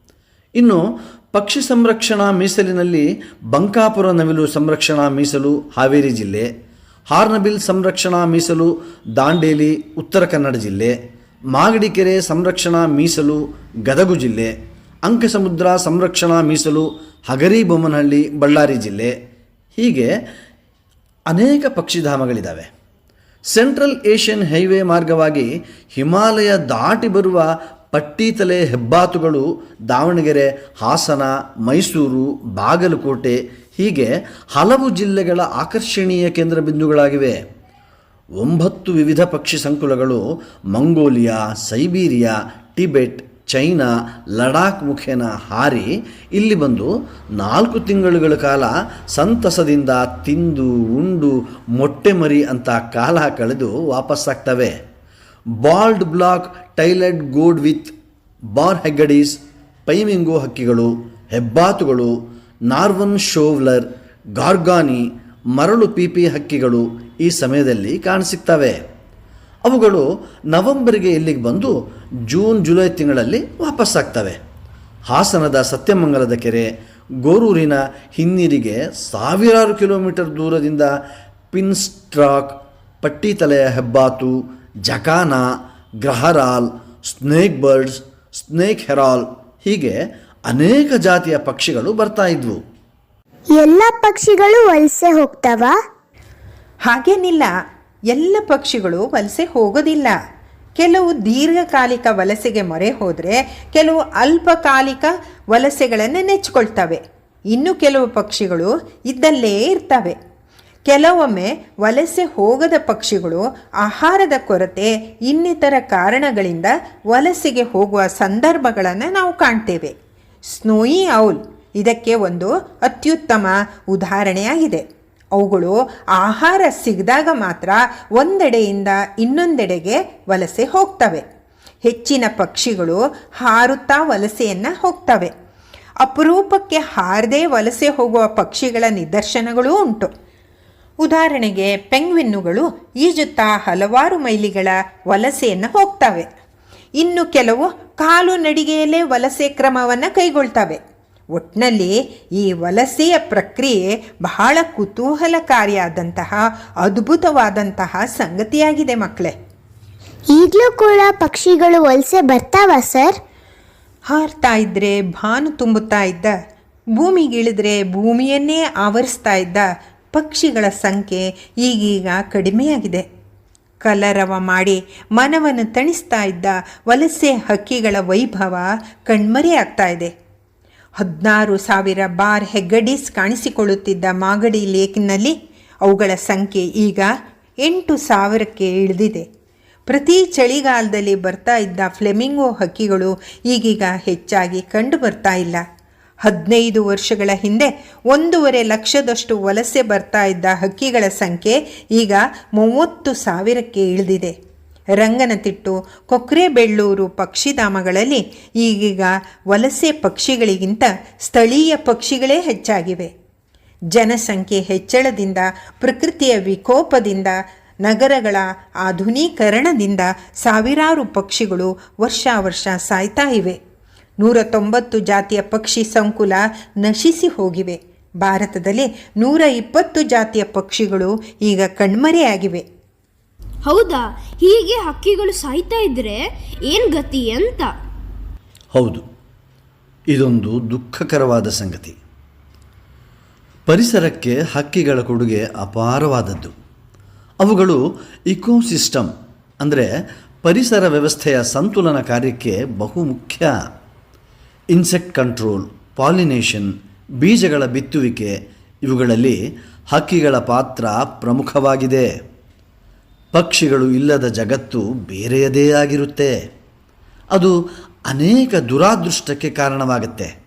ಇನ್ನು ಪಕ್ಷಿ ಸಂರಕ್ಷಣಾ ಮೀಸಲಿನಲ್ಲಿ ಬಂಕಾಪುರ ನವಿಲು ಸಂರಕ್ಷಣಾ ಮೀಸಲು ಹಾವೇರಿ ಜಿಲ್ಲೆ, ಹಾರ್ನಬಿಲ್ ಸಂರಕ್ಷಣಾ ಮೀಸಲು ದಾಂಡೇಲಿ ಉತ್ತರ ಕನ್ನಡ ಜಿಲ್ಲೆ ಮಾಗಡಿಕೆರೆ ಸಂರಕ್ಷಣಾ ಮೀಸಲು ಗದಗು ಜಿಲ್ಲೆ ಅಂಕಸಮುದ್ರ ಸಂರಕ್ಷಣಾ ಮೀಸಲು ಹಗರಿಬೊಮ್ಮನಹಳ್ಳಿ ಬಳ್ಳಾರಿ ಜಿಲ್ಲೆ. ಹೀಗೆ ಅನೇಕ ಪಕ್ಷಿಧಾಮಗಳಿದ್ದಾವೆ ಸೆಂಟ್ರಲ್ ಏಷ್ಯನ್ ಹೈವೇ ಮಾರ್ಗವಾಗಿ ಹಿಮಾಲಯ ದಾಟಿ ಬರುವ ಪಟ್ಟಿತಲೆ ಹೆಬ್ಬಾತುಗಳು ದಾವಣಗೆರೆ, ಹಾಸನ, ಮೈಸೂರು, ಬಾಗಲಕೋಟೆ ಹೀಗೆ ಹಲವು ಜಿಲ್ಲೆಗಳ ಆಕರ್ಷಣೀಯ ಕೇಂದ್ರ ಬಿಂದುಗಳಾಗಿವೆ ಒಂಬತ್ತು ವಿವಿಧ ಪಕ್ಷಿ ಸಂಕುಲಗಳು Mongolia, Siberia, Tibet China Ladakh ಮುಖೇನ ಹಾರಿ ಇಲ್ಲಿ ಬಂದು ನಾಲ್ಕು ತಿಂಗಳುಗಳ ಕಾಲ ಸಂತಸದಿಂದ ತಿಂದು, ಉಂಡು, ಮೊಟ್ಟೆ ಮರಿ ಅಂತ ಕಾಲ ಕಳೆದು ವಾಪಸ್ಸಾಗ್ತವೆ bald black tailed godwit bar headed geese, flamingo ಹಕ್ಕಿಗಳು, ಹೆಬ್ಬಾತುಗಳು, ನಾರ್ವನ್ ಶೋವ್ಲರ್, ಗಾರ್ಗಾನಿ, ಮರಳು ಪೀಪಿ ಹಕ್ಕಿಗಳು ಈ ಸಮಯದಲ್ಲಿ ಕಾಣಸಿಗ್ತವೆ. ಅವುಗಳು ನವೆಂಬರ್ಗೆ ಇಲ್ಲಿಗೆ ಬಂದು ಜೂನ್ ಜುಲೈ ತಿಂಗಳಲ್ಲಿ ವಾಪಸ್ಸಾಗ್ತವೆ ಹಾಸನದ ಸತ್ಯಮಂಗಲದ ಕೆರೆ ಗೋರೂರಿನ ಹಿನ್ನೀರಿಗೆ ಸಾವಿರಾರು ಕಿಲೋಮೀಟರ್ ದೂರದಿಂದ ಪಿನ್ಸ್ಟ್ರಾಕ್ ಪಟ್ಟಿತಲೆಯ ಹೆಬ್ಬಾತು jacana grey heron snake birds snake heron ಹೀಗೆ ಅನೇಕ ಜಾತಿಯ ಪಕ್ಷಿಗಳು ಬರ್ತಾ ಇದ್ವು. ಎಲ್ಲ ಪಕ್ಷಿಗಳು ವಲಸೆ ಹೋಗ್ತಾವಾ? ಹಾಗೇನಿಲ್ಲ. ಎಲ್ಲ ಪಕ್ಷಿಗಳು ವಲಸೆ ಹೋಗೋದಿಲ್ಲ. ಕೆಲವು ದೀರ್ಘಕಾಲಿಕ ವಲಸೆಗೆ ಮೊರೆ ಹೋದರೆ ಕೆಲವು ಅಲ್ಪಕಾಲಿಕ ವಲಸೆಗಳನ್ನು ನೆಚ್ಚಿಕೊಳ್ತವೆ ಇನ್ನು ಕೆಲವು ಪಕ್ಷಿಗಳು ಇದ್ದಲ್ಲೇ ಇರ್ತವೆ. ಕೆಲವೊಮ್ಮೆ ವಲಸೆ ಹೋಗದ ಪಕ್ಷಿಗಳು ಆಹಾರದ ಕೊರತೆ, ಇನ್ನಿತರ ಕಾರಣಗಳಿಂದ ವಲಸೆಗೆ ಹೋಗುವ ಸಂದರ್ಭಗಳನ್ನು ನಾವು ಕಾಣ್ತೇವೆ. ಸ್ನೋಯಿ ಔಲ್ ಇದಕ್ಕೆ ಒಂದು ಅತ್ಯುತ್ತಮ ಉದಾಹರಣೆಯಾಗಿದೆ. ಅವುಗಳು ಆಹಾರ ಸಿಗದಾಗ ಮಾತ್ರ ಒಂದೆಡೆಯಿಂದ ಇನ್ನೊಂದೆಡೆಗೆ ವಲಸೆ ಹೋಗ್ತವೆ. ಹೆಚ್ಚಿನ ಪಕ್ಷಿಗಳು ಹಾರುತ್ತಾ ವಲಸೆಯನ್ನು ಹೋಗ್ತವೆ. ಅಪರೂಪಕ್ಕೆ ಹಾರದೇ ವಲಸೆ ಹೋಗುವ ಪಕ್ಷಿಗಳ ನಿದರ್ಶನಗಳೂ ಉಂಟು. ಉದಾಹರಣೆಗೆ ಪೆಂಗ್ವಿನ್ನುಗಳು ಈಜುತ್ತಾ ಹಲವಾರು ಮೈಲಿಗಳ ವಲಸೆಯನ್ನು ಹೋಗ್ತವೆ. ಇನ್ನು ಕೆಲವು ಕಾಲು ನಡಿಗೆಯಲ್ಲೇ ವಲಸೆ ಕ್ರಮವನ್ನು ಕೈಗೊಳ್ತವೆ. ಒಟ್ಟಿನಲ್ಲಿ ಈ ವಲಸೆಯ ಪ್ರಕ್ರಿಯೆ ಬಹಳ ಕುತೂಹಲಕಾರಿಯಾದಂತಹ ಅದ್ಭುತವಾದಂತಹ ಸಂಗತಿಯಾಗಿದೆ ಮಕ್ಕಳೇ. ಈಗಲೂ ಕೂಡ ಪಕ್ಷಿಗಳು ವಲಸೆ ಬರ್ತಾವ ಸರ್? ಹಾರ್ತಾ ಇದ್ರೆ ಭಾನು ತುಂಬುತ್ತಾ ಇದ್ದ ಭೂಮಿಗಿಳಿದ್ರೆ ಭೂಮಿಯನ್ನೇ ಆವರಿಸ್ತಾ ಇದ್ದ ಪಕ್ಷಿಗಳ ಸಂಖ್ಯೆ ಈಗೀಗ ಕಡಿಮೆಯಾಗಿದೆ. ಕಲರವ ಮಾಡಿ ಮನವನ್ನು ತಣಿಸ್ತಾ ಇದ್ದ ವಲಸೆ ಹಕ್ಕಿಗಳ ವೈಭವ ಕಣ್ಮರೆಯಾಗ್ತಾ ಇದೆ. ಹದಿನಾರು ಸಾವಿರ ಬಾರ್ ಹೆಗ್ಗಡೀಸ್ ಕಾಣಿಸಿಕೊಳ್ಳುತ್ತಿದ್ದ ಮಾಗಡಿ ಲೇಕ್ನಲ್ಲಿ ಅವುಗಳ ಸಂಖ್ಯೆ ಈಗ ಎಂಟು ಸಾವಿರಕ್ಕೆ ಇಳಿದಿದೆ. ಪ್ರತಿ ಚಳಿಗಾಲದಲ್ಲಿ ಬರ್ತಾ ಇದ್ದ ಫ್ಲೆಮಿಂಗೋ ಹಕ್ಕಿಗಳು ಈಗೀಗ ಹೆಚ್ಚಾಗಿ ಕಂಡು ಬರ್ತಾ ಇಲ್ಲ. ಹದಿನೈದು ವರ್ಷಗಳ ಹಿಂದೆ ಒಂದೂವರೆ ಲಕ್ಷದಷ್ಟು ವಲಸೆ ಬರ್ತಾ ಇದ್ದ ಹಕ್ಕಿಗಳ ಸಂಖ್ಯೆ ಈಗ ಮೂವತ್ತು ಸಾವಿರಕ್ಕೆ ಇಳಿದಿದೆ. ರಂಗನತಿಟ್ಟು ಕೊಕ್ರೆಬೆಳ್ಳೂರು ಪಕ್ಷಿಧಾಮಗಳಲ್ಲಿ ಈಗೀಗ ವಲಸೆ ಪಕ್ಷಿಗಳಿಗಿಂತ ಸ್ಥಳೀಯ ಪಕ್ಷಿಗಳೇ ಹೆಚ್ಚಾಗಿವೆ. ಜನಸಂಖ್ಯೆ ಹೆಚ್ಚಳದಿಂದ, ಪ್ರಕೃತಿಯ ವಿಕೋಪದಿಂದ, ನಗರಗಳ ಆಧುನೀಕರಣದಿಂದ ಸಾವಿರಾರು ಪಕ್ಷಿಗಳು ವರ್ಷ ವರ್ಷ ಸಾಯ್ತಾ ಇವೆ. ನೂರ ತೊಂಬತ್ತು ಜಾತಿಯ ಪಕ್ಷಿ ಸಂಕುಲ ನಶಿಸಿ ಹೋಗಿವೆ. ಭಾರತದಲ್ಲಿ ನೂರ ಇಪ್ಪತ್ತು ಜಾತಿಯ ಪಕ್ಷಿಗಳು ಈಗ ಕಣ್ಮರೆಯಾಗಿವೆ. ಹೌದಾ? ಹೀಗೆ ಹಕ್ಕಿಗಳು ಸಾಯ್ತಾ ಇದ್ರೆ ಏನ್ ಗತಿ ಅಂತ? ಹೌದು, ಇದೊಂದು ದುಃಖಕರವಾದ ಸಂಗತಿ. ಪರಿಸರಕ್ಕೆ ಹಕ್ಕಿಗಳ ಕೊಡುಗೆ ಅಪಾರವಾದದ್ದು. ಅವುಗಳು ಇಕೋಸಿಸ್ಟಮ್, ಅಂದರೆ ಪರಿಸರ ವ್ಯವಸ್ಥೆಯ ಸಂತುಲನ ಕಾರ್ಯಕ್ಕೆ ಬಹುಮುಖ್ಯ. ಇನ್ಸೆಕ್ಟ್ ಕಂಟ್ರೋಲ್, ಪಾಲಿನೇಷನ್, ಬೀಜಗಳ ಬಿತ್ತುವಿಕೆ, ಇವುಗಳಲ್ಲಿ ಹಕ್ಕಿಗಳ ಪಾತ್ರ ಪ್ರಮುಖವಾಗಿದೆ. ಪಕ್ಷಿಗಳು ಇಲ್ಲದ ಜಗತ್ತು ಬೇರೆಯದೇ ಆಗಿರುತ್ತೆ. ಅದು ಅನೇಕ ದುರಾದೃಷ್ಟಕ್ಕೆ ಕಾರಣವಾಗುತ್ತೆ.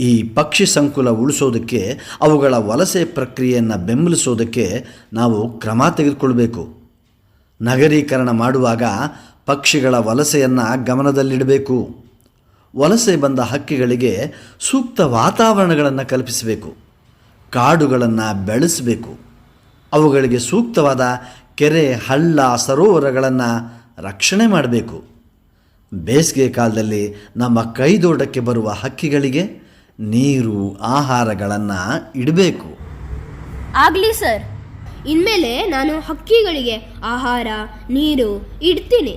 ಈ ಪಕ್ಷಿ ಸಂಕುಲ ಉಳಿಸೋದಕ್ಕೆ, ಅವುಗಳ ವಲಸೆ ಪ್ರಕ್ರಿಯೆಯನ್ನು ಬೆಂಬಲಿಸೋದಕ್ಕೆ ನಾವು ಕ್ರಮ ತೆಗೆದುಕೊಳ್ಬೇಕು. ನಗರೀಕರಣ ಮಾಡುವಾಗ ಪಕ್ಷಿಗಳ ವಲಸೆಯನ್ನು ಗಮನದಲ್ಲಿಡಬೇಕು. ವಲಸೆ ಬಂದ ಹಕ್ಕಿಗಳಿಗೆ ಸೂಕ್ತ ವಾತಾವರಣಗಳನ್ನು ಕಲ್ಪಿಸಬೇಕು. ಕಾಡುಗಳನ್ನು ಬೆಳೆಸಬೇಕು. ಅವುಗಳಿಗೆ ಸೂಕ್ತವಾದ ಕೆರೆ ಹಳ್ಳ ಸರೋವರಗಳನ್ನು ರಕ್ಷಣೆ ಮಾಡಬೇಕು. ಬೇಸಿಗೆ ಕಾಲದಲ್ಲಿ ನಮ್ಮ ಕೈದೋಟಕ್ಕೆ ಬರುವ ಹಕ್ಕಿಗಳಿಗೆ ನೀರು ಆಹಾರಗಳನ್ನು ಇಡಬೇಕು. ಆಗಲಿ ಸರ್. ಇನ್ಮೇಲೆ ನಾನು ಹಕ್ಕಿಗಳಿಗೆ ಆಹಾರ ನೀರು ಇಡ್ತೀನಿ.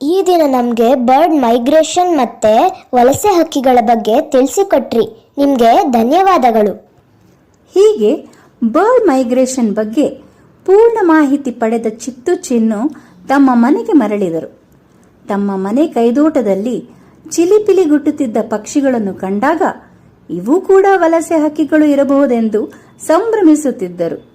ಈ ದಿನ ನಮಗೆ ಬರ್ಡ್ ಮೈಗ್ರೇಷನ್ ಮತ್ತೆ ವಲಸೆ ಹಕ್ಕಿಗಳ ಬಗ್ಗೆ ತಿಳಿಸಿಕೊಟ್ರಿ. ನಿಮಗೆ ಧನ್ಯವಾದಗಳು. ಹೀಗೆ ಬರ್ಡ್ ಮೈಗ್ರೇಷನ್ ಬಗ್ಗೆ ಪೂರ್ಣ ಮಾಹಿತಿ ಪಡೆದ ಚಿತ್ತು ಚಿನ್ನು ತಮ್ಮ ಮನೆಗೆ ಮರಳಿದರು. ತಮ್ಮ ಮನೆ ಕೈದೋಟದಲ್ಲಿ ಚಿಲಿಪಿಲಿ ಗುಟ್ಟುತ್ತಿದ್ದ ಪಕ್ಷಿಗಳನ್ನು ಕಂಡಾಗ ಇವು ಕೂಡ ವಲಸೆ ಹಕ್ಕಿಗಳು ಇರಬಹುದೆಂದು ಸಂಭ್ರಮಿಸುತ್ತಿದ್ದರು.